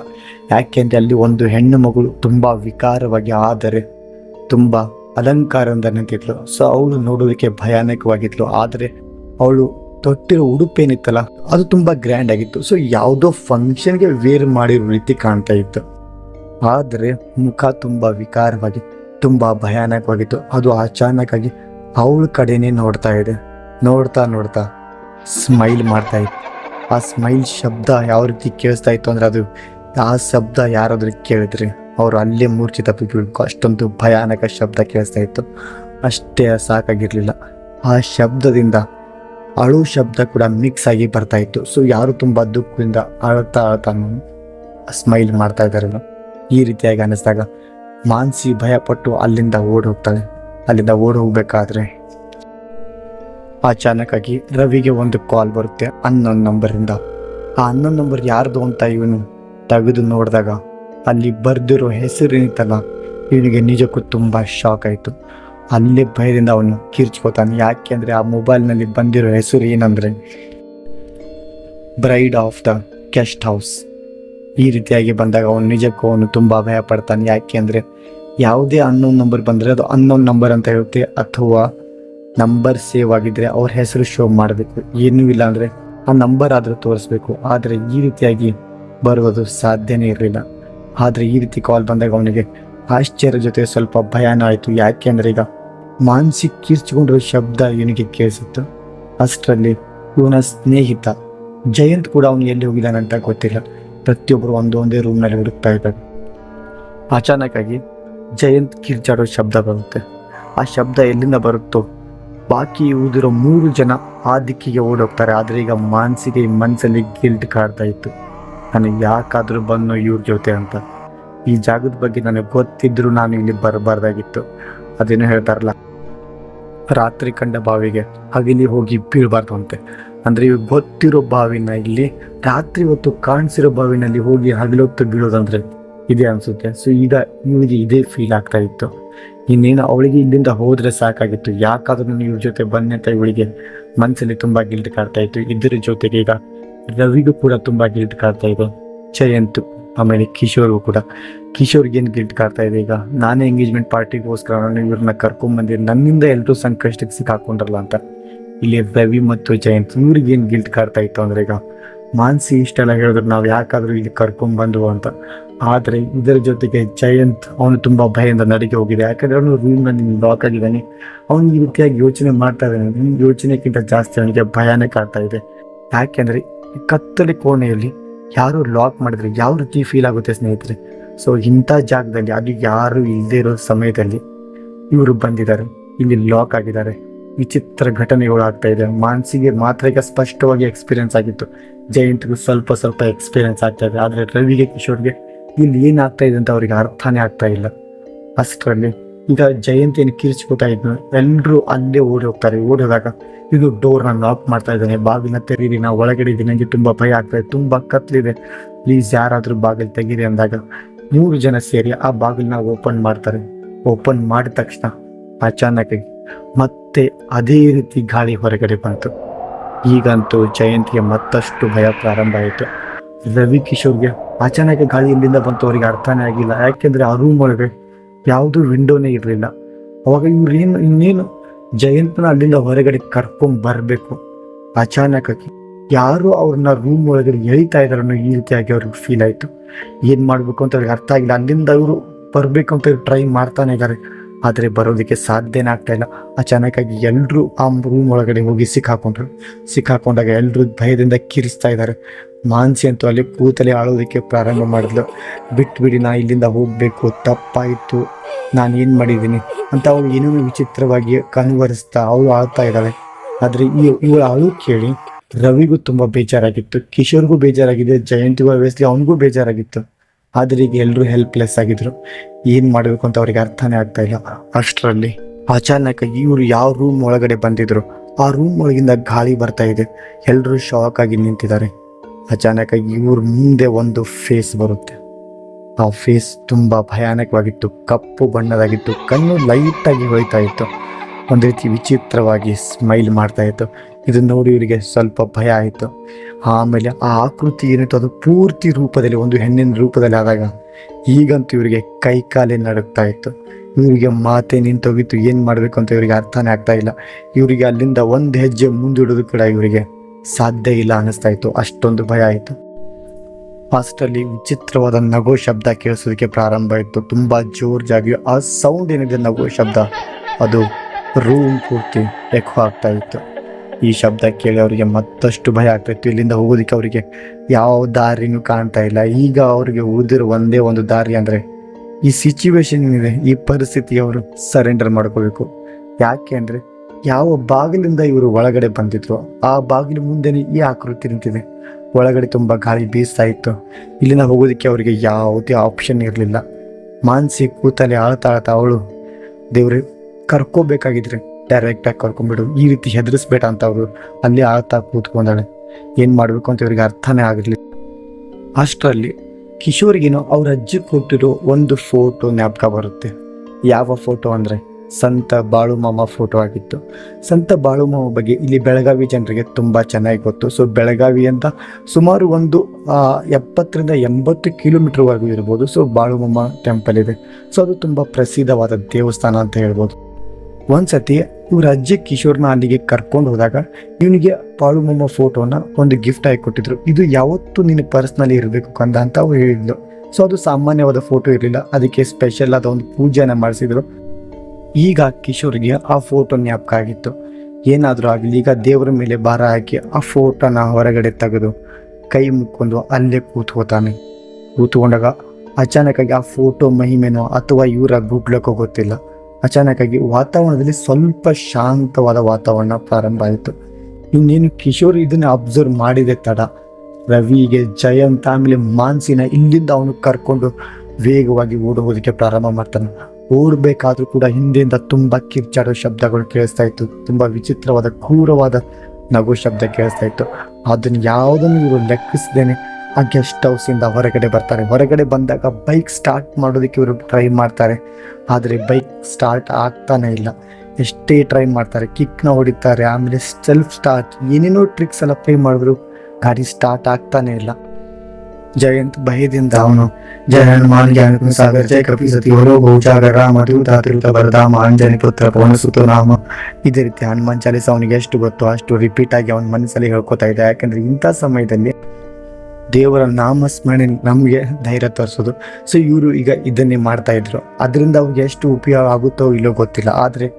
ಯಾಕೆಂದರೆ ಅಲ್ಲಿ ಒಂದು ಹೆಣ್ಣು ಮಗಳು ತುಂಬ ವಿಕಾರವಾಗಿ ಆದರೆ, ತುಂಬ ಅಲಂಕಾರದಿಂದ ನಿಂತಿದ್ಲು ಸೊ ಅವಳು ನೋಡೋದಕ್ಕೆ ಭಯಾನಕವಾಗಿದ್ಲು. ಆದರೆ ಅವಳು ತೊಟ್ಟಿರೋ ಉಡುಪೇನಿತ್ತಲ್ಲ, ಅದು ತುಂಬ ಗ್ರ್ಯಾಂಡ್ ಆಗಿತ್ತು. ಸೊ ಯಾವುದೋ ಫಂಕ್ಷನ್ಗೆ ವೇರ್ ಮಾಡಿರೋ ರೀತಿ ಕಾಣ್ತಾ ಇತ್ತು. ಆದರೆ ಮುಖ ತುಂಬ ವಿಕಾರವಾಗಿ, ತುಂಬ ಭಯಾನಕವಾಗಿತ್ತು. ಅದು ಅಚಾನಕ್ ಆಗಿ ಅವಳ ಕಡೆನೇ ನೋಡ್ತಾ ಇದೆ. ನೋಡ್ತಾ ನೋಡ್ತಾ ಸ್ಮೈಲ್ ಮಾಡ್ತಾ ಇತ್ತು. ಆ ಸ್ಮೈಲ್ ಶಬ್ದ ಯಾವ ರೀತಿ ಕೇಳಿಸ್ತಾ ಇತ್ತು ಅಂದ್ರೆ ಅದು, ಆ ಶಬ್ದ ಯಾರಾದ್ರೂ ಕೇಳಿದ್ರೆ ಅವರು ಅಲ್ಲೇ ಮೂರ್ಛೆ ತಪ್ಪಿ ಬೀಳ್ಕೊ ಅಷ್ಟೊಂದು ಭಯಾನಕ ಶಬ್ದ ಕೇಳಿಸ್ತಾ ಇತ್ತು. ಅಷ್ಟೇ ಸಾಕಾಗಿರಲಿಲ್ಲ. ಆ ಶಬ್ದದಿಂದ ಅಳು ಶಬ್ದ ಕೂಡ ಮಿಕ್ಸ್ ಆಗಿ ಬರ್ತಾ ಇತ್ತು. ಸೊ ಯಾರು ತುಂಬ ದುಃಖದಿಂದ ಅಳ್ತಾ ಅಳ್ತಾ ಸ್ಮೈಲ್ ಮಾಡ್ತಾ ಇದ್ದಾರೆ ಈ ರೀತಿಯಾಗಿ ಅನ್ನಿಸ್ದಾಗ ಮಾನ್ಸಿ ಭಯಪಟ್ಟು ಅಲ್ಲಿಂದ ಓಡಿ ಹೋಗ್ತಾಳೆ. ಅಲ್ಲಿಂದ ಓಡಿ ಹೋಗ್ಬೇಕಾದ್ರೆ ಅಚಾನಕ್ಕಾಗಿ ರವಿಗೆ ಒಂದು ಕಾಲ್ ಬರುತ್ತೆ ಅನ್ನೊಂದು ನಂಬರಿಂದ. ಆ ಅನ್ನೊಂದು ನಂಬರ್ ಯಾರ್ದು ಅಂತ ಇವನು ತೆಗೆದು ನೋಡಿದಾಗ ಅಲ್ಲಿ ಬರ್ದಿರೋ ಹೆಸರೇನಿತ್ತಲ್ಲ ಇವನಿಗೆ ನಿಜಕ್ಕೂ ತುಂಬ ಶಾಕ್ ಆಯಿತು. ಅಲ್ಲೇ ಭಯದಿಂದ ಅವನು ಕಿರ್ಚ್ಕೋತಾನೆ. ಯಾಕೆ ಅಂದರೆ ಆ ಮೊಬೈಲ್ನಲ್ಲಿ ಬಂದಿರೋ ಹೆಸರು ಏನಂದರೆ bride of the guest house ಈ ರೀತಿಯಾಗಿ ಬಂದಾಗ ಅವನು ನಿಜಕ್ಕೂ ಅವನು ತುಂಬ ಭಯ ಪಡ್ತಾನೆ. ಯಾಕೆ ಅಂದರೆ ಯಾವುದೇ ಅನ್ನೋನ್ ನಂಬರ್ ಬಂದರೆ ಅದು ಅನ್ನೋನ್ ನಂಬರ್ ಅಂತ ಹೇಳುತ್ತೆ. ಅಥವಾ ನಂಬರ್ ಸೇವ್ ಆಗಿದ್ರೆ ಅವ್ರ ಹೆಸರು ಶೋ ಮಾಡಬೇಕು. ಏನೂ ಇಲ್ಲ ಅಂದರೆ ಆ ನಂಬರ್ ಆದರೂ ತೋರಿಸ್ಬೇಕು. ಆದರೆ ಈ ರೀತಿಯಾಗಿ ಬರುವುದು ಸಾಧ್ಯನೇ ಇರಲಿಲ್ಲ. ಆದರೆ ಈ ರೀತಿ ಕಾಲ್ ಬಂದಾಗ ಅವನಿಗೆ ಆಶ್ಚರ್ಯ ಜೊತೆ ಸ್ವಲ್ಪ ಭಯನೂ ಆಯಿತು. ಯಾಕೆ ಅಂದರೆ ಈಗ ಮಾನಸಿಕ ಕೀರ್ಚಿಕೊಂಡಿರೋ ಶಬ್ದ ಇವನಿಗೆ ಕೇಳಿಸಿತ್ತು. ಅಷ್ಟರಲ್ಲಿ ಇವನ ಸ್ನೇಹಿತ ಜಯಂತ್ ಕೂಡ ಅವನು ಎಲ್ಲಿ ಅಂತ ಗೊತ್ತಿಲ್ಲ. ಪ್ರತಿಯೊಬ್ಬರು ಒಂದೊಂದೇ ರೂಮ್ನಲ್ಲಿ ಹುಡುಕ್ತಾ ಇದ್ದಾರೆ. ಅಚಾನಕ್ಕಾಗಿ ಜಯಂತ್ ಕಿರ್ಚಾಡೋ ಶಬ್ದ ಬರುತ್ತೆ. ಆ ಶಬ್ದ ಎಲ್ಲಿಂದ ಬರುತ್ತೋ, ಬಾಕಿ ಉಳಿದಿರೋ ಮೂರು ಜನ ಆ ದಿಕ್ಕಿಗೆ ಓಡೋಗ್ತಾರೆ. ಆದರೆ ಈಗ ಮಾನಸಿಗೆ ಮನಸ್ಸಲ್ಲಿ ಗಿಲ್ಟ್ ಕಾಡ್ತಾ ಇತ್ತು. ನಾನು ಯಾಕಾದರೂ ಬಂದು ಇವ್ರ ಜೊತೆ ಅಂತ. ಈ ಜಾಗದ ಬಗ್ಗೆ ನನಗೆ ಗೊತ್ತಿದ್ರು ನಾನು ಇಲ್ಲಿ ಬರಬಾರ್ದಾಗಿತ್ತು. ಅದೇನು ಹೇಳ್ತಾರಲ್ಲ, ರಾತ್ರಿ ಕಂಡ ಬಾವಿಗೆ ಹಗಲಿ ಹೋಗಿ ಬೀಳಬಾರ್ದು ಅಂತೆ. ಅಂದರೆ ಇವಾಗ ಗೊತ್ತಿರೋ ಬಾವಿನ ಇಲ್ಲಿ ರಾತ್ರಿ ಹೊತ್ತು ಕಾಣಿಸಿರೋ ಬಾವಿನಲ್ಲಿ ಹೋಗಿ ಹಗಲೊತ್ತು ಬೀಳೋದಂದ್ರೆ ಇದೆ ಅನ್ಸುತ್ತೆ. ಸೊ ಈಗ ನಿಮಗೆ ಇದೇ ಫೀಲ್ ಆಗ್ತಾ ಇತ್ತು. ಇನ್ನೇನು ಅವಳಿಗೆ ಇಲ್ಲಿಂದ ಹೋದರೆ ಸಾಕಾಗಿತ್ತು. ಯಾಕಾದ್ರೂ ಇವ್ರ ಜೊತೆ ಬನ್ನಿ ಅಂತ ಇವಳಿಗೆ ಮನಸ್ಸಲ್ಲಿ ತುಂಬಾ ಗಿಲ್ಟ್ ಕಾಡ್ತಾ ಇತ್ತು. ಇದ್ರ ಜೊತೆಗೆ ಈಗ ರವಿಗೂ ಕೂಡ ತುಂಬಾ ಗಿಲ್ಟ್ ಕಾಡ್ತಾ ಇದೆ. ಜಯಂತ್. ಆಮೇಲೆ ಕಿಶೋರ್ಗೂ ಕೂಡ. ಕಿಶೋರ್ಗೆ ಏನು ಗಿಲ್ಟ್ ಕಾಡ್ತಾ ಇದೆ ಈಗ? ನಾನೇ ಎಂಗೇಜ್ಮೆಂಟ್ ಪಾರ್ಟಿಗೋಸ್ಕರ ನಾನು ಇವ್ರನ್ನ ಕರ್ಕೊಂಡ್ಬಂದಿದ್ದು ನನ್ನಿಂದ ಎಲ್ಲರೂ ಸಂಕಷ್ಟಕ್ಕೆ ಸಿಕ್ಕಾಕೊಂಡ್ರಲ್ಲ ಅಂತ. ಇಲ್ಲಿ ರವಿ ಮತ್ತು ಜಯಂತ್, ಇವ್ರಿಗೆ ಏನು ಗಿಲ್ಟ್ ಕಾಡ್ತಾ ಇತ್ತು ಅಂದ್ರೆ ಈಗ ಮಾನ್ಸಿ ಇಷ್ಟೆಲ್ಲ ಹೇಳಿದ್ರು, ನಾವು ಯಾಕಾದರೂ ಇಲ್ಲಿ ಕರ್ಕೊಂಬಂದ್ವು ಅಂತ. ಆದರೆ ಇದರ ಜೊತೆಗೆ ಜಯಂತ್, ಅವನು ತುಂಬ ಭಯದಿಂದ ನಡಿಗೆ ಹೋಗಿದೆ. ಯಾಕಂದ್ರೆ ಅವನು ರೂಮ್ನಲ್ಲಿ ಲಾಕ್ ಆಗಿದ್ದಾನೆ. ಅವನು ಈ ರೀತಿಯಾಗಿ ಯೋಚನೆ ಮಾಡ್ತಾ ಇದ್ದಾನೆ. ಯೋಚನೆಗಿಂತ ಜಾಸ್ತಿ ಅವನಿಗೆ ಭಯಾನೇ ಕಾಡ್ತಾ ಇದೆ. ಯಾಕೆಂದರೆ ಕತ್ತಲೆ ಕೋಣೆಯಲ್ಲಿ ಯಾರು ಲಾಕ್ ಮಾಡಿದ್ರೆ, ಯಾವ ರೀತಿ ಫೀಲ್ ಆಗುತ್ತೆ ಸ್ನೇಹಿತರೆ? ಸೊ ಇಂಥ ಜಾಗದಲ್ಲಿ ಅದು ಯಾರು ಇಲ್ಲದೆ ಇರೋ ಸಮಯದಲ್ಲಿ ಇವರು ಬಂದಿದ್ದಾರೆ, ಇಲ್ಲಿ ಲಾಕ್ ಆಗಿದ್ದಾರೆ. ವಿಚಿತ್ರ ಘಟನೆಗಳು ಆಗ್ತಾ ಇದೆ. ಮಾನಸಿಗೆ ಮಾತ್ರ ಈಗ ಸ್ಪಷ್ಟವಾಗಿ ಎಕ್ಸ್ಪೀರಿಯನ್ಸ್ ಆಗಿತ್ತು. ಜಯಂತ್ಗೂ ಸ್ವಲ್ಪ ಸ್ವಲ್ಪ ಎಕ್ಸ್ಪೀರಿಯನ್ಸ್ ಆಗ್ತಾ ಇದೆ. ಆದರೆ ರವಿಗೆ, ಕಿಶೋರ್ಗೆ ಇಲ್ಲಿ ಏನಾಗ್ತಾ ಇದೆ ಅಂತ ಅವ್ರಿಗೆ ಅರ್ಥನೇ ಆಗ್ತಾ ಇಲ್ಲ. ಅಷ್ಟರಲ್ಲಿ ಈಗ ಜಯಂತಿಯನ್ನು ಏನು ಇದ್ನ. ಎಲ್ಲರೂ ಅಲ್ಲೇ ಓಡಿ ಹೋಗ್ತಾರೆ. ಓಡಿ ಹೋದಾಗ ಇದು ಡೋರ್ನ ಲಾಕ್ ಮಾಡ್ತಾ ಇದ್ದಾನೆ. ಬಾಗಿನ ತೆರೀರಿ ನಾ ಒಳಗಡೆ ಇದ್ದೀನಿ ನನಗೆ ತುಂಬ ಭಯ ಆಗ್ತಾ ಇದೆ. ತುಂಬ ಕತ್ಲಿದೆ. ಪ್ಲೀಸ್ ಯಾರಾದರೂ ಬಾಗಿಲು ತೆಗೀರಿ ಅಂದಾಗ ಮೂರು ಜನ ಸೇರಿ ಆ ಬಾಗಿಲನ್ನ ಓಪನ್ ಮಾಡ್ತಾರೆ. ಓಪನ್ ಮಾಡಿದ ತಕ್ಷಣ ಅಚಾನಕ್ ಮತ್ತೆ ಅದೇ ರೀತಿ ಗಾಳಿ ಹೊರಗಡೆ ಬಂತು. ಈಗಂತೂ ಜಯಂತಿಗೆ ಮತ್ತಷ್ಟು ಭಯ ಪ್ರಾರಂಭ ಆಯಿತು. ರವಿ ಕಿಶೋರ್ಗೆ ಅಚಾನಕ್ ಗಾಳಿ ಇಲ್ಲಿಂದ ಬಂತು. ಅವರಿಗೆ ಅರ್ಥನೇ ಆಗಿಲ್ಲ. ಯಾಕೆಂದ್ರೆ ಆ ರೂಮ್ ಒಳಗೆ ಯಾವುದೂ ವಿಂಡೋನೇ ಇರಲಿಲ್ಲ. ಅವಾಗ ಇವ್ರೇನು ಇನ್ನೇನು ಜಯಂತನ ಅಲ್ಲಿಂದ ಹೊರಗಡೆ ಕರ್ಕೊಂಡು ಬರಬೇಕು. ಅಚಾನಕಾಗಿ ಯಾರು ಅವ್ರನ್ನ ರೂಮ್ ಒಳಗಡೆ ಎಳಿತಾ ಇದಾರನ್ನೋ ಈ ರೀತಿಯಾಗಿ ಅವ್ರಿಗೆ ಫೀಲ್ ಆಯಿತು. ಏನು ಮಾಡಬೇಕು ಅಂತ ಅವ್ರಿಗೆ ಅರ್ಥ ಆಗಿಲ್ಲ. ಅಲ್ಲಿಂದ ಅವರು ಬರಬೇಕು ಅಂತ ಟ್ರೈ ಮಾಡ್ತಾನೆ ಇದ್ದಾರೆ. ಆದರೆ ಬರೋದಕ್ಕೆ ಸಾಧ್ಯನೇ ಆಗ್ತಾ ಇಲ್ಲ. ಅಚಾನಕಾಗಿ ಎಲ್ಲರೂ ಆ ರೂಮ್ ಒಳಗಡೆ ಹೋಗಿ ಸಿಕ್ಕಾಕೊಂಡ್ರು. ಸಿಕ್ಕಾಕೊಂಡಾಗ ಎಲ್ಲರೂ ಭಯದಿಂದ ಕಿರಿಸ್ತಾ ಇದ್ದಾರೆ. ಮಾನ್ಸಿ ಅಂತೂ ಅಲ್ಲಿ ಕೂತಲ್ಲಿ ಆಳೋದಕ್ಕೆ ಪ್ರಾರಂಭ ಮಾಡಿದ್ಲು. ಬಿಟ್ಬಿಡಿ, ನಾ ಇಲ್ಲಿಂದ ಹೋಗಬೇಕು. ತಪ್ಪಾಯಿತು. ನಾನು ಏನು ಮಾಡಿದ್ದೀನಿ? ಅಂತ ಅವಳು ಏನೇನು ವಿಚಿತ್ರವಾಗಿ ಕನ್ವರಿಸ್ತಾ ಅವಳು ಆಳ್ತಾ ಇದ್ದಾಳೆ. ಆದರೆ ಈ ಇವಳು ಅಳು ಕೇಳಿ, ರವಿಗೂ ತುಂಬ ಬೇಜಾರಾಗಿತ್ತು. ಕಿಶೋರ್ಗೂ ಬೇಜಾರಾಗಿದೆ, ಜಯಂತಿಗೂ obviously ಅವನಿಗೂ ಬೇಜಾರಾಗಿತ್ತು. ಆದರೆ ಈಗ ಎಲ್ಲರೂ ಹೆಲ್ಪ್ಲೆಸ್ ಆಗಿದ್ರು. ಏನು ಮಾಡಬೇಕು ಅಂತ ಅವ್ರಿಗೆ ಅರ್ಥನೇ ಆಗ್ತಾ ಇಲ್ಲ. ಅಷ್ಟರಲ್ಲಿ ಅಚಾನಕ್ ಇವರು ಯಾವ ರೂಮ್ ಒಳಗಡೆ ಬಂದಿದ್ರು? ಆ ರೂಮ್ ಒಳಗಿಂದ ಗಾಳಿ ಬರ್ತಾ ಇದೆ. ಎಲ್ಲರೂ ಶಾಕ್ ಆಗಿ ನಿಂತಿದ್ದಾರೆ. ಅಚಾನಕ್ ಇವ್ರ ಮುಂದೆ ಒಂದು ಫೇಸ್ ಬರುತ್ತೆ. ಆ ಫೇಸ್ ತುಂಬಾ ಭಯಾನಕವಾಗಿತ್ತು, ಕಪ್ಪು ಬಣ್ಣದಾಗಿತ್ತು, ಕಣ್ಣು ಲೈಟ್ ಆಗಿ ಹೊಳಿತಾ ಇತ್ತು. ಒಂದು ರೀತಿ ವಿಚಿತ್ರವಾಗಿ ಸ್ಮೈಲ್ ಮಾಡ್ತಾ ಇತ್ತು. ಇದನ್ನು ನೋಡಿ ಇವರಿಗೆ ಸ್ವಲ್ಪ ಭಯ ಆಯಿತು. ಆಮೇಲೆ ಆ ಆಕೃತಿ ಏನಿತ್ತು ಅದು ಪೂರ್ತಿ ರೂಪದಲ್ಲಿ, ಒಂದು ಹೆಣ್ಣಿನ ರೂಪದಲ್ಲಿ ಆದಾಗ ಈಗಂತೂ ಇವರಿಗೆ ಕೈ ಕಾಲೇ ಇತ್ತು. ಇವರಿಗೆ ಮಾತೆ ನಿಂತೋಗಿತ್ತು, ಏನು ಮಾಡಬೇಕು ಅಂತ ಇವರಿಗೆ ಅರ್ಥನೇ ಆಗ್ತಾ ಇಲ್ಲ. ಇವರಿಗೆ ಅಲ್ಲಿಂದ ಒಂದು ಹೆಜ್ಜೆ ಮುಂದಿಡೋದು ಕೂಡ ಇವರಿಗೆ ಸಾಧ್ಯ ಇಲ್ಲ ಅನ್ನಿಸ್ತಾ ಇತ್ತು. ಅಷ್ಟೊಂದು ಭಯ ಆಯಿತು. ಫಸ್ಟಲ್ಲಿ ವಿಚಿತ್ರವಾದ ನಗೋ ಶಬ್ದ ಕೇಳಿಸೋದಕ್ಕೆ ಪ್ರಾರಂಭ ಆಯಿತು. ತುಂಬ ಜೋರ್ಜಾಗಿ ಆ ಸೌಂಡ್ ಏನಿದೆ ನಗೋ ಶಬ್ದ, ಅದು ರೂಮ್ ಪೂರ್ತಿ ಎಕೋ ಆಗ್ತಾ ಇತ್ತು. ಈ ಶಬ್ದ ಕೇಳಿ ಅವರಿಗೆ ಮತ್ತಷ್ಟು ಭಯ ಆಗ್ತಾಯಿತ್ತು ಇಲ್ಲಿಂದ ಹೋಗೋದಕ್ಕೆ ಅವರಿಗೆ ಯಾವ ದಾರಿನೂ ಕಾಣ್ತಾ ಇಲ್ಲ. ಈಗ ಅವರಿಗೆ ಉಳಿದಿರೋ ಒಂದೇ ಒಂದು ದಾರಿ ಅಂದರೆ ಈ ಸಿಚುವೇಶನ್ ಏನಿದೆ, ಈ ಪರಿಸ್ಥಿತಿ ಅವರು ಸರೆಂಡರ್ ಮಾಡ್ಕೋಬೇಕು. ಯಾಕೆ ಅಂದರೆ ಯಾವ ಬಾಗಿಲಿಂದ ಇವರು ಒಳಗಡೆ ಬಂದಿದ್ರು ಆ ಬಾಗಿಲು ಮುಂದೆನೆ ಈ ಆಕೃತಿ ನಿಂತಿದೆ. ಒಳಗಡೆ ತುಂಬ ಗಾಳಿ ಬೀಸ್ತಾ ಇತ್ತು. ಇಲ್ಲಿನ ಹೋಗೋದಕ್ಕೆ ಅವರಿಗೆ ಯಾವುದೇ ಆಪ್ಷನ್ ಇರಲಿಲ್ಲ. ಮಾನಸಿ ಕೂತಲ್ಲಿ ಆಳ್ತಾ ಆಳ್ತಾ ಅವಳು, ದೇವ್ರೆ, ಕರ್ಕೋಬೇಕಾಗಿದ್ರೆ ಡೈರೆಕ್ಟಾಗಿ ಕರ್ಕೊಂಡ್ಬಿಡು, ಈ ರೀತಿ ಹೆದರಿಸ್ಬೇಡ ಅಂತ ಅವರು ಅಲ್ಲಿ ಆಳ್ತಾ ಕೂತ್ಕೊಂಡಾಳೆ. ಏನು ಮಾಡಬೇಕು ಅಂತ ಇವ್ರಿಗೆ ಅರ್ಥನೇ ಆಗಲಿಲ್ಲ. ಅಷ್ಟರಲ್ಲಿ ಕಿಶೋರ್ಗೇನೋ ಅವ್ರ ಅಜ್ಜಿ ಕೊಟ್ಟಿರೋ ಒಂದು ಫೋಟೋ ಜ್ಞಾಪಕ ಬರುತ್ತೆ. ಯಾವ ಫೋಟೋ ಅಂದರೆ? ಸಂತ ಬಾಳುಮಾಮ ಫೋಟೋ ಆಗಿತ್ತು. ಸಂತ ಬಾಳುಮಾಮ ಬಗ್ಗೆ ಇಲ್ಲಿ ಬೆಳಗಾವಿ ಜನರಿಗೆ ತುಂಬ ಚೆನ್ನಾಗಿ ಗೊತ್ತು. ಸೊ ಅಂತ ಸುಮಾರು ಒಂದು ಎಪ್ಪತ್ತರಿಂದ ಎಂಬತ್ತು ಕಿಲೋಮೀಟರ್ವರೆಗೂ ಇರ್ಬೋದು. ಸೊ ಬಾಳುಮಾಮ ಟೆಂಪಲ್ ಇದೆ. ಸೊ ಅದು ತುಂಬ ಪ್ರಸಿದ್ಧವಾದ ದೇವಸ್ಥಾನ ಅಂತ ಹೇಳ್ಬೋದು. ಒಂದ್ಸತಿ ಇವ್ರ ಅಜ್ಜ ಕಿಶೋರ್ನ ಅಲ್ಲಿಗೆ ಕರ್ಕೊಂಡು ಹೋದಾಗ ಇವನಿಗೆ ಬಾಳುಮಾಮ ಫೋಟೋನ ಒಂದು ಗಿಫ್ಟ್ ಆಗಿ ಕೊಟ್ಟಿದ್ರು. ಇದು ಯಾವತ್ತೂ ನಿನ್ನ ಪರ್ಸ್ನಲ್ಲಿ ಇರಬೇಕು ಕಂದ ಅಂತ ಅವ್ರು ಹೇಳಿದ್ಲು. ಸೊ ಅದು ಸಾಮಾನ್ಯವಾದ ಫೋಟೋ ಇರಲಿಲ್ಲ. ಅದಕ್ಕೆ ಸ್ಪೆಷಲ್ ಆದ ಒಂದು ಪೂಜೆನ ಮಾಡಿಸಿದ್ರು. ಈಗ ಕಿಶೋರ್ಗೆ ಆ ಫೋಟೋ ಜ್ಞಾಪಕ ಆಗಿತ್ತು. ಏನಾದರೂ ಆಗಲಿ, ಈಗ ದೇವರ ಮೇಲೆ ಭಾರ ಹಾಕಿ ಆ ಫೋಟೋನ ಹೊರಗಡೆ ತೆಗೆದು ಕೈ ಮುಕ್ಕೊಂಡು ಅಲ್ಲೇ ಕೂತ್ಕೋತಾನೆ. ಕೂತ್ಕೊಂಡಾಗ ಅಚಾನಕ್ಕಾಗಿ ಆ ಫೋಟೋ ಮಹಿಮೆನೋ ಅಥವಾ ಇವರ ಗುಡ್ಲಕ್ಕೋ ಗೊತ್ತಿಲ್ಲ. ಅಚಾನಕ್ಕಾಗಿ ವಾತಾವರಣದಲ್ಲಿ ಸ್ವಲ್ಪ ಶಾಂತವಾದ ವಾತಾವರಣ ಪ್ರಾರಂಭ ಆಯಿತು. ಇನ್ನೇನು ಕಿಶೋರ್ ಇದನ್ನ ಅಬ್ಸರ್ವ್ ಮಾಡಿದೆ ತಡ. ರವಿಗೆ, ಜಯಂತ್, ಆಮೇಲೆ ಮಾನ್ಸಿನ ಇಲ್ಲಿಂದ ಅವನು ಕರ್ಕೊಂಡು ವೇಗವಾಗಿ ಓಡುವುದಕ್ಕೆ ಪ್ರಾರಂಭ ಮಾಡ್ತಾನೆ. ಓಡಬೇಕಾದ್ರೂ ಕೂಡ ಹಿಂದೆಯಿಂದ ತುಂಬಾ ಕಿರ್ಚಾಡೋ ಶಬ್ದಗಳು ಕೇಳಿಸ್ತಾ ಇತ್ತು. ತುಂಬಾ ವಿಚಿತ್ರವಾದ, ಕ್ರೂರವಾದ ನಗು ಶಬ್ದ ಕೇಳಿಸ್ತಾ ಇತ್ತು. ಅದನ್ನ ಯಾವುದನ್ನು ಇವರು ಲೆಕ್ಕಿಸ್ದೇನೆ ಆ ಗೆಸ್ಟ್ ಹೌಸಿಂದ ಹೊರಗಡೆ ಬರ್ತಾರೆ. ಹೊರಗಡೆ ಬಂದಾಗ ಬೈಕ್ ಸ್ಟಾರ್ಟ್ ಮಾಡೋದಕ್ಕೆ ಇವರು ಟ್ರೈ ಮಾಡ್ತಾರೆ. ಆದರೆ ಬೈಕ್ ಸ್ಟಾರ್ಟ್ ಆಗ್ತಾನೆ ಇಲ್ಲ. ಎಷ್ಟೇ ಟ್ರೈ ಮಾಡ್ತಾರೆ ಕಿಕ್ನ ಹೊಡಿತಾರೆ, ಆಮೇಲೆ ಸೆಲ್ಫ್ ಸ್ಟಾರ್ಟ್ ಏನೇನೋ ಟ್ರಿಕ್ಸ್ ಎಲ್ಲ ಪ್ಲೇ ಮಾಡಿದ್ರು, ಗಾಡಿ ಸ್ಟಾರ್ಟ್ ಆಗ್ತಾನೆ ಇಲ್ಲ. ಜಯಂತ್ ಭಯದಿಂದ ಅವನು, ಜಯ ಹನುಮಾನ್ ಜ್ಞಾನ ಸಾಗರ, ಜಯ ಕಪಿ ಸತಿ ಹೊರೋ ರಾಮ ತ್ರಿತ ಬರಧಾಮ ಅಂಜನಿ ಪುತ್ರ, ಪವನಸುತ, ನಾಮ. ಇದೇ ರೀತಿ ಹನುಮಾನ್ ಚಾಲಿಸ ಅವನಿಗೆ ಎಷ್ಟು ಗೊತ್ತೋ ಅಷ್ಟು ರಿಪೀಟ್ ಆಗಿ ಅವನ ಮನಸ್ಸಲ್ಲಿ ಹೇಳ್ಕೊತಾ ಇದೆ. ಯಾಕಂದ್ರೆ ಇಂಥ ಸಮಯದಲ್ಲಿ ದೇವರ ನಾಮಸ್ಮರಣೆ ನಮಗೆ ಧೈರ್ಯ ತೋರಿಸೋದು. ಸೊ ಇವರು ಈಗ ಇದನ್ನೇ ಮಾಡ್ತಾ ಇದ್ರು. ಅದರಿಂದ ಅವ್ರಿಗೆ ಎಷ್ಟು ಉಪಯೋಗ ಆಗುತ್ತೋ ಇಲ್ಲೋ ಗೊತ್ತಿಲ್ಲ. ಆದರೆ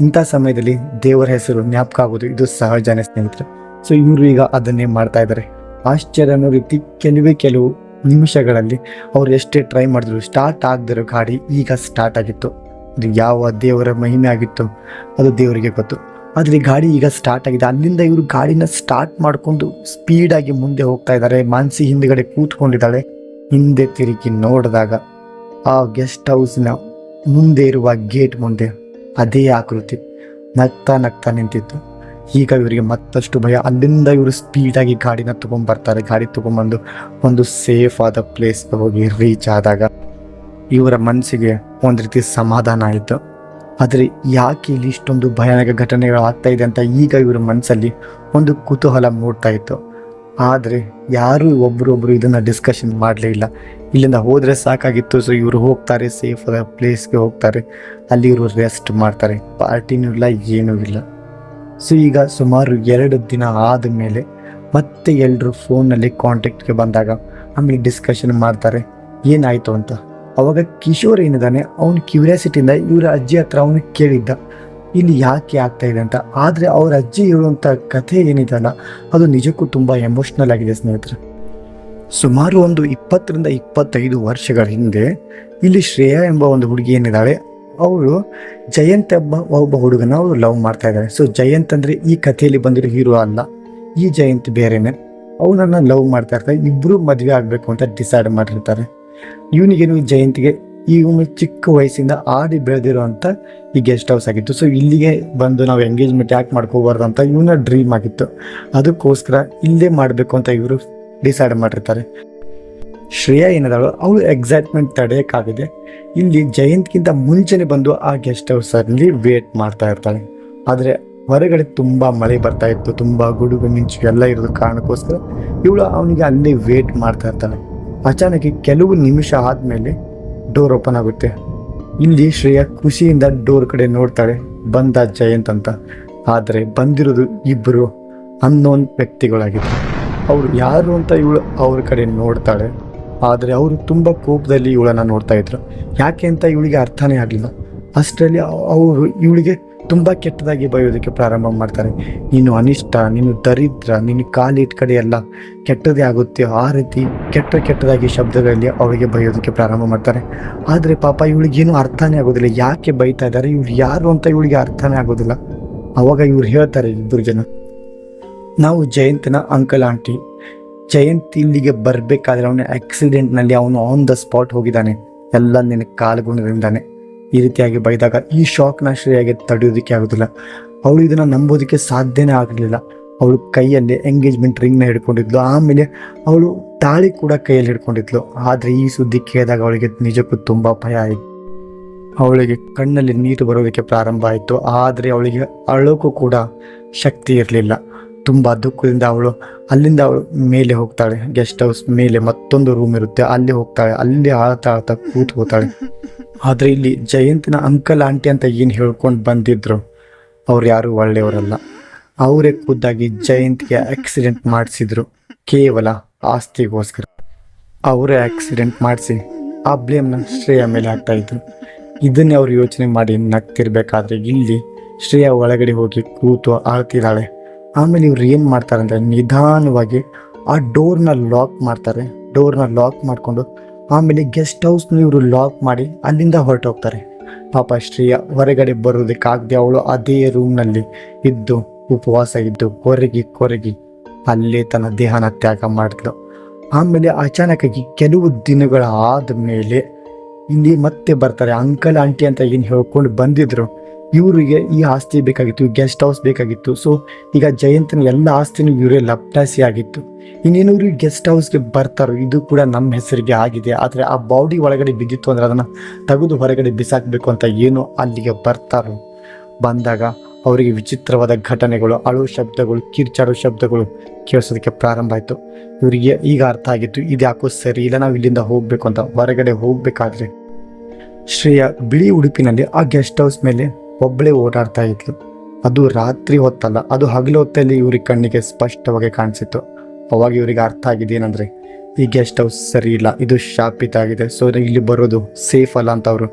ಇಂಥ ಸಮಯದಲ್ಲಿ ದೇವರ ಹೆಸರು ಜ್ಞಾಪಕ ಆಗೋದು ಇದು ಸಹಜನೇ ಸ್ನೇಹಿತರೆ. ಸೊ ಇವರು ಈಗ ಅದನ್ನೇ ಮಾಡ್ತಾ ಇದ್ದಾರೆ. ಆಶ್ಚರ್ಯ ಅನ್ನೋ ರೀತಿ ಕೆಲವೇ ಕೆಲವು ನಿಮಿಷಗಳಲ್ಲಿ ಅವ್ರು ಎಷ್ಟೇ ಟ್ರೈ ಮಾಡಿದ್ರು ಸ್ಟಾರ್ಟ್ ಆಗದಿರೋ ಗಾಡಿ ಈಗ ಸ್ಟಾರ್ಟ್ ಆಗಿತ್ತು. ಅದು ಯಾವ ದೇವರ ಮಹಿಮೆ ಆಗಿತ್ತು ಅದು ದೇವರಿಗೆ ಗೊತ್ತು. ಆದರೆ ಗಾಡಿ ಈಗ ಸ್ಟಾರ್ಟ್ ಆಗಿದೆ. ಅಲ್ಲಿಂದ ಇವರು ಗಾಡಿನ ಸ್ಟಾರ್ಟ್ ಮಾಡಿಕೊಂಡು ಸ್ಪೀಡಾಗಿ ಮುಂದೆ ಹೋಗ್ತಾ ಇದ್ದಾರೆ. ಮಾನ್ಸಿ ಹಿಂದ್ಗಡೆ ಕೂತ್ಕೊಂಡಿದ್ದಾಳೆ. ಹಿಂದೆ ತಿರುಗಿ ನೋಡಿದಾಗ ಆ ಗೆಸ್ಟ್ ಹೌಸ್ನ ಮುಂದೆ ಇರುವ ಗೇಟ್ ಮುಂದೆ ಅದೇ ಆಕೃತಿ. ನಗ್ತಾ ನಗ್ತಾ ನಿಂತಿತ್ತು. ಈಗ ಇವರಿಗೆ ಮತ್ತಷ್ಟು ಭಯ. ಅಲ್ಲಿಂದ ಇವರು ಸ್ಪೀಡಾಗಿ ಗಾಡಿನ ತಗೊಂಡ್ಬರ್ತಾರೆ ಗಾಡಿ ತಗೊಂಡ್ಬಂದು ಒಂದು ಸೇಫ್ ಆದ ಪ್ಲೇಸ್ಗೆ ಹೋಗಿ ರೀಚ್ ಆದಾಗ ಇವರ ಮನಸ್ಸಿಗೆ ಒಂದು ರೀತಿ ಸಮಾಧಾನ ಆಯಿತು. ಆದರೆ ಯಾಕೆ ಇಲ್ಲಿ ಇಷ್ಟೊಂದು ಭಯಾನಕ ಘಟನೆಗಳು ಆಗ್ತಾ ಇದೆ ಅಂತ ಈಗ ಇವರ ಮನಸ್ಸಲ್ಲಿ ಒಂದು ಕುತೂಹಲ ಮೂಡ್ತಾ ಇತ್ತು. ಆದರೆ ಯಾರು ಒಬ್ಬರೊಬ್ಬರು ಇದನ್ನ ಡಿಸ್ಕಷನ್ ಮಾಡಲೇ ಇಲ್ಲ. ಇಲ್ಲಿಂದ ಹೋದರೆ ಸಾಕಾಗಿತ್ತು. ಸೊ ಇವರು ಹೋಗ್ತಾರೆ ಸೇಫ್ ಪ್ಲೇಸ್ಗೆ ಹೋಗ್ತಾರೆ. ಅಲ್ಲಿ ಇವರು ರೆಸ್ಟ್ ಮಾಡ್ತಾರೆ. ಪಾರ್ಟಿನೂ ಇಲ್ಲ, ಏನೂ ಇಲ್ಲ. ಸೊ ಈಗ ಸುಮಾರು ಎರಡು ದಿನ ಆದ ಮೇಲೆ ಮತ್ತೆ ಎಲ್ಲರೂ ಫೋನಲ್ಲಿ ಕಾಂಟ್ಯಾಕ್ಟ್ಗೆ ಬಂದಾಗ ಆಮೇಲೆ ಡಿಸ್ಕಷನ್ ಮಾಡ್ತಾರೆ, ಏನಾಯಿತು ಅಂತ. ಅವಾಗ ಕಿಶೋರ್ ಏನಿದ್ದಾನೆ, ಅವನ ಕ್ಯೂರಿಯಾಸಿಟಿಯಿಂದ ಇವರ ಅಜ್ಜಿ ಹತ್ರ ಅವನು ಕೇಳಿದ್ದ, ಇಲ್ಲಿ ಯಾಕೆ ಆಗ್ತಾ ಇದೆ ಅಂತ. ಆದರೆ ಅವ್ರ ಅಜ್ಜಿ ಹೇಳುವಂಥ ಕಥೆ ಏನಿದೆಯಲ್ಲ, ಅದು ನಿಜಕ್ಕೂ ತುಂಬ ಎಮೋಷ್ನಲ್ ಆಗಿದೆ ಸ್ನೇಹಿತರೆ. ಸುಮಾರು ಒಂದು ಇಪ್ಪತ್ತರಿಂದ ಇಪ್ಪತ್ತೈದು ವರ್ಷಗಳ ಹಿಂದೆ ಇಲ್ಲಿ ಶ್ರೇಯಾ ಎಂಬ ಒಂದು ಹುಡುಗಿ ಏನಿದ್ದಾಳೆ ಅವಳು ಜಯಂತ್ ಎಂಬ ಒಬ್ಬ ಹುಡುಗನ ಅವಳು ಲವ್ ಮಾಡ್ತಾ ಇದ್ದಾಳೆ ಸೊ ಜಯಂತ್ ಅಂದರೆ ಈ ಕಥೆಯಲ್ಲಿ ಬಂದಿರೋ ಹೀರೋ ಅಲ್ಲ. ಈ ಜಯಂತ್ ಬೇರೆನೆ. ಅವನನ್ನು ಲವ್ ಮಾಡ್ತಾ ಇರ್ತಾರೆ ಇಬ್ಬರು ಮದುವೆ ಆಗಬೇಕು ಅಂತ ಡಿಸೈಡ್ ಮಾಡಿರ್ತಾರೆ. ಇವನಿಗೇನು ಜಯಂತಿಗೆ ಇವನು ಚಿಕ್ಕ ವಯಸ್ಸಿಂದ ಆಡಿ ಬೆಳೆದಿರುವಂಥ ಈ ಗೆಸ್ಟ್ ಹೌಸ್ ಆಗಿತ್ತು. ಸೊ ಇಲ್ಲಿಗೆ ಬಂದು ನಾವು ಎಂಗೇಜ್ಮೆಂಟ್ ಯಾಕೆ ಮಾಡ್ಕೋಬಾರ್ದು ಅಂತ ಇವನ ಡ್ರೀಮ್ ಆಗಿತ್ತು. ಅದಕ್ಕೋಸ್ಕರ ಇಲ್ಲೇ ಮಾಡಬೇಕು ಅಂತ ಇವರು ಡಿಸೈಡ್ ಮಾಡಿರ್ತಾರೆ. ಶ್ರೇಯಾ ಏನಿದಾಳು, ಅವಳು ಎಕ್ಸೈಟ್ಮೆಂಟ್ ತಡೆಯೋಕ್ಕಾಗಿದೆ ಇಲ್ಲಿ ಜಯಂತ್ಗಿಂತ ಮುಂಚೆನೆ ಬಂದು ಆ ಗೆಸ್ಟ್ ಹೌಸಲ್ಲಿ ವೇಟ್ ಮಾಡ್ತಾ ಇರ್ತಾಳೆ. ಆದರೆ ಹೊರಗಡೆ ತುಂಬ ಮಳೆ ಬರ್ತಾ ಇತ್ತು, ತುಂಬ ಗುಡುಗು ಮಿಂಚು ಎಲ್ಲ ಇರೋದು ಕಾರಣಕ್ಕೋಸ್ಕರ ಇವಳು ಅವನಿಗೆ ಅಲ್ಲಿ ವೇಟ್ ಮಾಡ್ತಾ ಇರ್ತಾಳೆ. ಅಚಾನಕ್ ಕೆಲವು ನಿಮಿಷ ಆದಮೇಲೆ ಡೋರ್ ಓಪನ್ ಆಗುತ್ತೆ. ಇಲ್ಲಿ ಶ್ರೇಯಾ ಖುಷಿಯಿಂದ ಡೋರ್ ಕಡೆ ನೋಡ್ತಾಳೆ, ಬಂದ ಜಯಂತ್ ಅಂತ. ಆದರೆ ಬಂದಿರೋದು ಇಬ್ಬರು ಅನ್ನೋನ್ ವ್ಯಕ್ತಿಗಳಾಗಿತ್ತು ಅವರು ಯಾರು ಅಂತ ಇವಳು ಅವ್ರ ಕಡೆ ನೋಡ್ತಾಳೆ. ಆದರೆ ಅವರು ತುಂಬ ಕೋಪದಲ್ಲಿ ಇವಳನ್ನು ನೋಡ್ತಾ ಇದ್ರು. ಯಾಕೆ ಅಂತ ಇವಳಿಗೆ ಅರ್ಥನೇ ಆಗಲಿಲ್ಲ. ಅಷ್ಟರಲ್ಲಿ ಅವರು ಇವಳಿಗೆ ತುಂಬ ಕೆಟ್ಟದಾಗಿ ಬೈಯೋದಕ್ಕೆ ಪ್ರಾರಂಭ ಮಾಡ್ತಾರೆ. ನೀನು ಅನಿಷ್ಟ, ನೀನು ದರಿದ್ರ, ನೀನು ಕಾಲಿಟ್ಟ ಕಡೆ ಎಲ್ಲ ಕೆಟ್ಟದೇ ಆಗುತ್ತೆ. ಆ ರೀತಿ ಕೆಟ್ಟ ಕೆಟ್ಟದಾಗಿ ಶಬ್ದಗಳಲ್ಲಿ ಅವಳಿಗೆ ಬೈಯೋದಕ್ಕೆ ಪ್ರಾರಂಭ ಮಾಡ್ತಾರೆ. ಆದರೆ ಪಾಪ ಇವಳಿಗೇನು ಅರ್ಥನೇ ಆಗೋದಿಲ್ಲ. ಯಾಕೆ ಬೈತಾ ಇದ್ದಾರೆ? ಇವ್ರು ಯಾರು ಅಂತ ಇವಳಿಗೆ ಅರ್ಥನೇ ಆಗೋದಿಲ್ಲ. ಅವಾಗ ಇವ್ರು ಹೇಳ್ತಾರೆ ಇಬ್ಬರು ಜನ. ನಾವು ಜಯಂತನ ಅಂಕಲ್, ಆಂಟಿ. ಜಯಂತ್ ಇಲ್ಲಿಗೆ ಬರಬೇಕಾದ್ರೆ ಅವನ ಆಕ್ಸಿಡೆಂಟ್ನಲ್ಲಿ ಅವನು ಆನ್ ದ ಸ್ಪಾಟ್ ಹೋಗಿದ್ದಾನೆ. ಎಲ್ಲ ನಿನ್ನ ಕಾಲುಗುಣದಿಂದಾನೆ ಈ ರೀತಿಯಾಗಿ ಬೈದಾಗ ಈ ಶಾಕ್ನ ಶ್ರೇಯಾಗಿ ತಡೆಯೋದಕ್ಕೆ ಆಗೋದಿಲ್ಲ. ಅವಳು ಇದನ್ನ ನಂಬೋದಕ್ಕೆ ಸಾಧ್ಯನೇ ಆಗಲಿಲ್ಲ. ಅವಳು ಕೈಯಲ್ಲಿ ಎಂಗೇಜ್ಮೆಂಟ್ ರಿಂಗ್ನ ಹಿಡ್ಕೊಂಡಿದ್ಲು. ಆಮೇಲೆ ಅವಳು ತಾಳಿ ಕೂಡ ಕೈಯಲ್ಲಿ ಹಿಡ್ಕೊಂಡಿದ್ಲು. ಆದರೆ ಈ ಸುದ್ದಿ ಕೇಳಿದಾಗ ಅವಳಿಗೆ ನಿಜಕ್ಕೂ ತುಂಬ ಭಯ ಆಯಿತು. ಅವಳಿಗೆ ಕಣ್ಣಲ್ಲಿ ನೀರು ಬರೋದಕ್ಕೆ ಪ್ರಾರಂಭ ಆಯಿತು. ಆದರೆ ಅವಳಿಗೆ ಅಳೋಕ್ಕೂ ಕೂಡ ಶಕ್ತಿ ಇರಲಿಲ್ಲ. ತುಂಬ ದುಃಖದಿಂದ ಅವಳು ಅಲ್ಲಿಂದ ಅವಳು ಮೇಲೆ ಹೋಗ್ತಾಳೆ. ಗೆಸ್ಟ್ ಹೌಸ್ ಮೇಲೆ ಮತ್ತೊಂದು ರೂಮ್ ಇರುತ್ತೆ. ಅಲ್ಲಿ ಹೋಗ್ತಾಳೆ. ಅಲ್ಲಿ ಆಳ್ತಾ ಆಳ್ತಾ ಕೂತ್ಕೋತಾಳೆ. ಆದರೆ ಇಲ್ಲಿ ಜಯಂತಿನ ಅಂಕಲ್, ಆಂಟಿ ಅಂತ ಏನು ಹೇಳ್ಕೊಂಡು ಬಂದಿದ್ರು, ಅವ್ರು ಯಾರು ಒಳ್ಳೆಯವರಲ್ಲ. ಅವರೇ ಖುದ್ದಾಗಿ ಜಯಂತಿಗೆ ಆಕ್ಸಿಡೆಂಟ್ ಮಾಡಿಸಿದ್ರು. ಕೇವಲ ಆಸ್ತಿಗೋಸ್ಕರ. ಅವರೇ ಆಕ್ಸಿಡೆಂಟ್ ಮಾಡಿಸಿ ಆ ಬ್ಲೇಮ್ನ ಶ್ರೇಯ ಮೇಲೆ ಹಾಕ್ತಾ ಇದ್ರು. ಇದನ್ನೇ ಅವ್ರು ಯೋಚನೆ ಮಾಡಿ ನಗ್ತಿರ್ಬೇಕಾದ್ರೆ ಇಲ್ಲಿ ಶ್ರೇಯ ಒಳಗಡೆ ಹೋಗಿ ಕೂತು ಆಳ್ತಿದ್ದಾಳೆ. ಆಮೇಲೆ ಇವ್ರು ಏನು ಮಾಡ್ತಾರೆ ಅಂದರೆ ನಿಧಾನವಾಗಿ ಆ ಡೋರ್ನ ಲಾಕ್ ಮಾಡ್ತಾರೆ. ಡೋರ್ನ ಲಾಕ್ ಮಾಡಿಕೊಂಡು ಆಮೇಲೆ ಗೆಸ್ಟ್ ಹೌಸ್ನ ಇವರು ಲಾಕ್ ಮಾಡಿ ಅಲ್ಲಿಂದ ಹೊರಟೋಗ್ತಾರೆ ಪಾಪ ಶ್ರೀಯ, ಹೊರಗಡೆ ಬರೋದಕ್ಕಾಗದೆ ಅವಳು ಅದೇ ರೂಮ್ನಲ್ಲಿ ಇದ್ದು, ಉಪವಾಸ ಇದ್ದು ಕೊರಗಿ ಕೊರಗಿ ಅಲ್ಲೇ ತನ್ನ ದೇಹನ ತ್ಯಾಗ ಮಾಡಿದ್ಲು. ಆಮೇಲೆ ಅಚಾನಕ್ಕಾಗಿ ಕೆಲವು ದಿನಗಳ ಆದಮೇಲೆ ಇಲ್ಲಿ ಮತ್ತೆ ಬರ್ತಾರೆ. ಅಂಕಲ್, ಆಂಟಿ ಅಂತ ಏನು ಹೇಳ್ಕೊಂಡು ಬಂದಿದ್ರು. ಇವರಿಗೆ ಈ ಆಸ್ತಿ ಬೇಕಾಗಿತ್ತು ಗೆಸ್ಟ್ ಹೌಸ್ ಬೇಕಾಗಿತ್ತು. ಸೊ ಈಗ ಜಯಂತನ ಎಲ್ಲ ಆಸ್ತಿನೂ ಇವರೇ ಲಪ್ಟಾಸಿ ಆಗಿತ್ತು. ಇನ್ನೇನು ಇವರು ಗೆಸ್ಟ್ ಹೌಸ್ಗೆ ಬರ್ತಾರೋ, ಇದು ಕೂಡ ನಮ್ಮ ಹೆಸರಿಗೆ ಆಗಿದೆ. ಆದರೆ ಆ ಬಾಡಿ ಒಳಗಡೆ ಬಿದ್ದಿತ್ತು ಅಂದರೆ ಅದನ್ನು ತೆಗೆದು ಹೊರಗಡೆ ಬಿಸಾಕಬೇಕು ಅಂತ ಏನು ಅಲ್ಲಿಗೆ ಬರ್ತಾರೋ. ಬಂದಾಗ ಅವರಿಗೆ ವಿಚಿತ್ರವಾದ ಘಟನೆಗಳು, ಅಳು ಶಬ್ದಗಳು, ಕಿರ್ಚಾಡೋ ಶಬ್ದಗಳು ಕೇಳಿಸೋದಕ್ಕೆ ಪ್ರಾರಂಭ ಆಯಿತು. ಇವರಿಗೆ ಈಗ ಅರ್ಥ ಆಗಿತ್ತು ಇದು ಯಾಕೋ ಸರಿ ಇಲ್ಲ, ನಾವು ಇಲ್ಲಿಂದ ಹೋಗಬೇಕು ಅಂತ. ಹೊರಗಡೆ ಹೋಗಬೇಕಾದ್ರೆ ಶ್ರೇಯ ಬಿಳಿ ಉಡುಪಿನಲ್ಲಿ ಆ ಗೆಸ್ಟ್ ಹೌಸ್ ಮೇಲೆ ಒಬ್ಬಳೇ ಓಡಾಡ್ತಾ ಇದ್ಲು. ಅದು ರಾತ್ರಿ ಹೊತ್ತಲ್ಲ, ಅದು ಹಗಲು ಹೊತ್ತಲ್ಲಿ ಇವ್ರಿಗೆ ಕಣ್ಣಿಗೆ ಸ್ಪಷ್ಟವಾಗಿ ಕಾಣಿಸಿತ್ತು. ಅವಾಗ ಇವರಿಗೆ ಅರ್ಥ ಆಗಿದೆ ಏನಂದ್ರೆ, ಈ ಗೆಸ್ಟ್ ಹೌಸ್ ಸರಿ ಇಲ್ಲ, ಇದು ಶಾಪಿತ ಆಗಿದೆ, ಸೊ ಇಲ್ಲಿ ಬರೋದು ಸೇಫ್ ಅಲ್ಲ ಅಂತ ಅವರು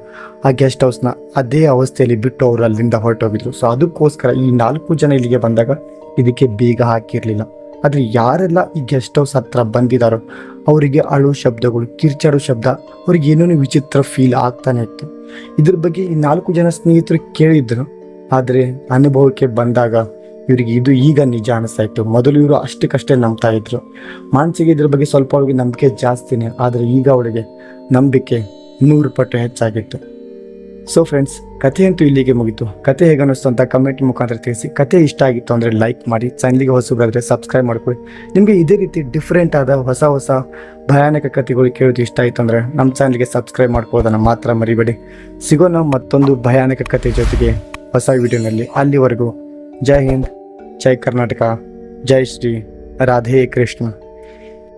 ಆ ಗೆಸ್ಟ್ ಹೌಸ್ನ ಅದೇ ಅವಸ್ಥೆಯಲ್ಲಿ ಬಿಟ್ಟು ಅವರು ಅಲ್ಲಿಂದ ಹೊರಟೋಗಿದ್ರು. ಸೊ ಅದಕ್ಕೋಸ್ಕರ ಈ ನಾಲ್ಕು ಜನ ಇಲ್ಲಿಗೆ ಬಂದಾಗ ಇದಕ್ಕೆ ಬೀಗ ಹಾಕಿರಲಿಲ್ಲ. ಆದರೆ ಯಾರೆಲ್ಲ ಈ ಗೆಸ್ಟ್ ಹೌಸ್ ಹತ್ರ ಬಂದಿದ್ದಾರೋ ಅವರಿಗೆ ಅಳು ಶಬ್ದಗಳು, ಕಿರ್ಚಾಡೋ ಶಬ್ದ, ಅವ್ರಿಗೆ ಏನೇನು ವಿಚಿತ್ರ ಫೀಲ್ ಆಗ್ತಾನೆ ಇತ್ತು. ಇದ್ರ ಬಗ್ಗೆ ಈ ನಾಲ್ಕು ಜನ ಸ್ನೇಹಿತರು ಕೇಳಿದ್ರು. ಆದರೆ ಅನುಭವಕ್ಕೆ ಬಂದಾಗ ಇವರಿಗೆ ಇದು ಈಗ ನಿಜ ಅನಿಸ್ತಾ ಇತ್ತು ಮೊದಲು ಇವರು ಅಷ್ಟಕ್ಕಷ್ಟೇ ನಂಬ್ತಾ ಇದ್ರು. ಮಾನಸಿಗೆ ಇದ್ರ ಬಗ್ಗೆ ಸ್ವಲ್ಪ ಅವಳಿಗೆ ನಂಬಿಕೆ ಜಾಸ್ತಿನೇ, ಆದರೆ ಈಗ ಅವಳಿಗೆ ನಂಬಿಕೆ ನೂರು ಪಟ್ಟು ಹೆಚ್ಚಾಗಿತ್ತು. ಸೊ ಫ್ರೆಂಡ್ಸ್ ಕಥೆಯಂತೂ ಇಲ್ಲಿಗೆ ಮುಗಿತು. ಕತೆ ಹೇಗೆ ಅನ್ನಿಸ್ತು ಅಂತ ಕಮೆಂಟ್ ಮುಖಾಂತರ ತಿಳಿಸಿ. ಕತೆ ಇಷ್ಟ ಆಗಿತ್ತು ಅಂದರೆ ಲೈಕ್ ಮಾಡಿ ಚಾನಲ್ಗೆ ಹೊಸಬರಾದರೆ ಸಬ್ಸ್ಕ್ರೈಬ್ ಮಾಡ್ಕೊಳ್ಳಿ. ನಿಮಗೆ ಇದೇ ರೀತಿ ಡಿಫ್ರೆಂಟ್ ಆದ ಹೊಸ ಹೊಸ ಭಯಾನಕ ಕಥೆಗಳು ಕೇಳೋದು ಇಷ್ಟ ಆಯಿತು ಅಂದರೆ ನಮ್ಮ ಚಾನಲ್ಗೆ ಸಬ್ಸ್ಕ್ರೈಬ್ ಮಾಡ್ಕೊಳ್ಳೋದನ್ನು ಮಾತ್ರ ಮರಿಬೇಡಿ. ಸಿಗೋಣ ಮತ್ತೊಂದು ಭಯಾನಕ ಕತೆ ಜೊತೆಗೆ ಹೊಸ ವಿಡಿಯೋನಲ್ಲಿ. ಅಲ್ಲಿವರೆಗೂ ಜೈ ಹಿಂದ್, ಜೈ ಕರ್ನಾಟಕ, ಜೈ ಶ್ರೀ ರಾಧೇ ಕೃಷ್ಣ.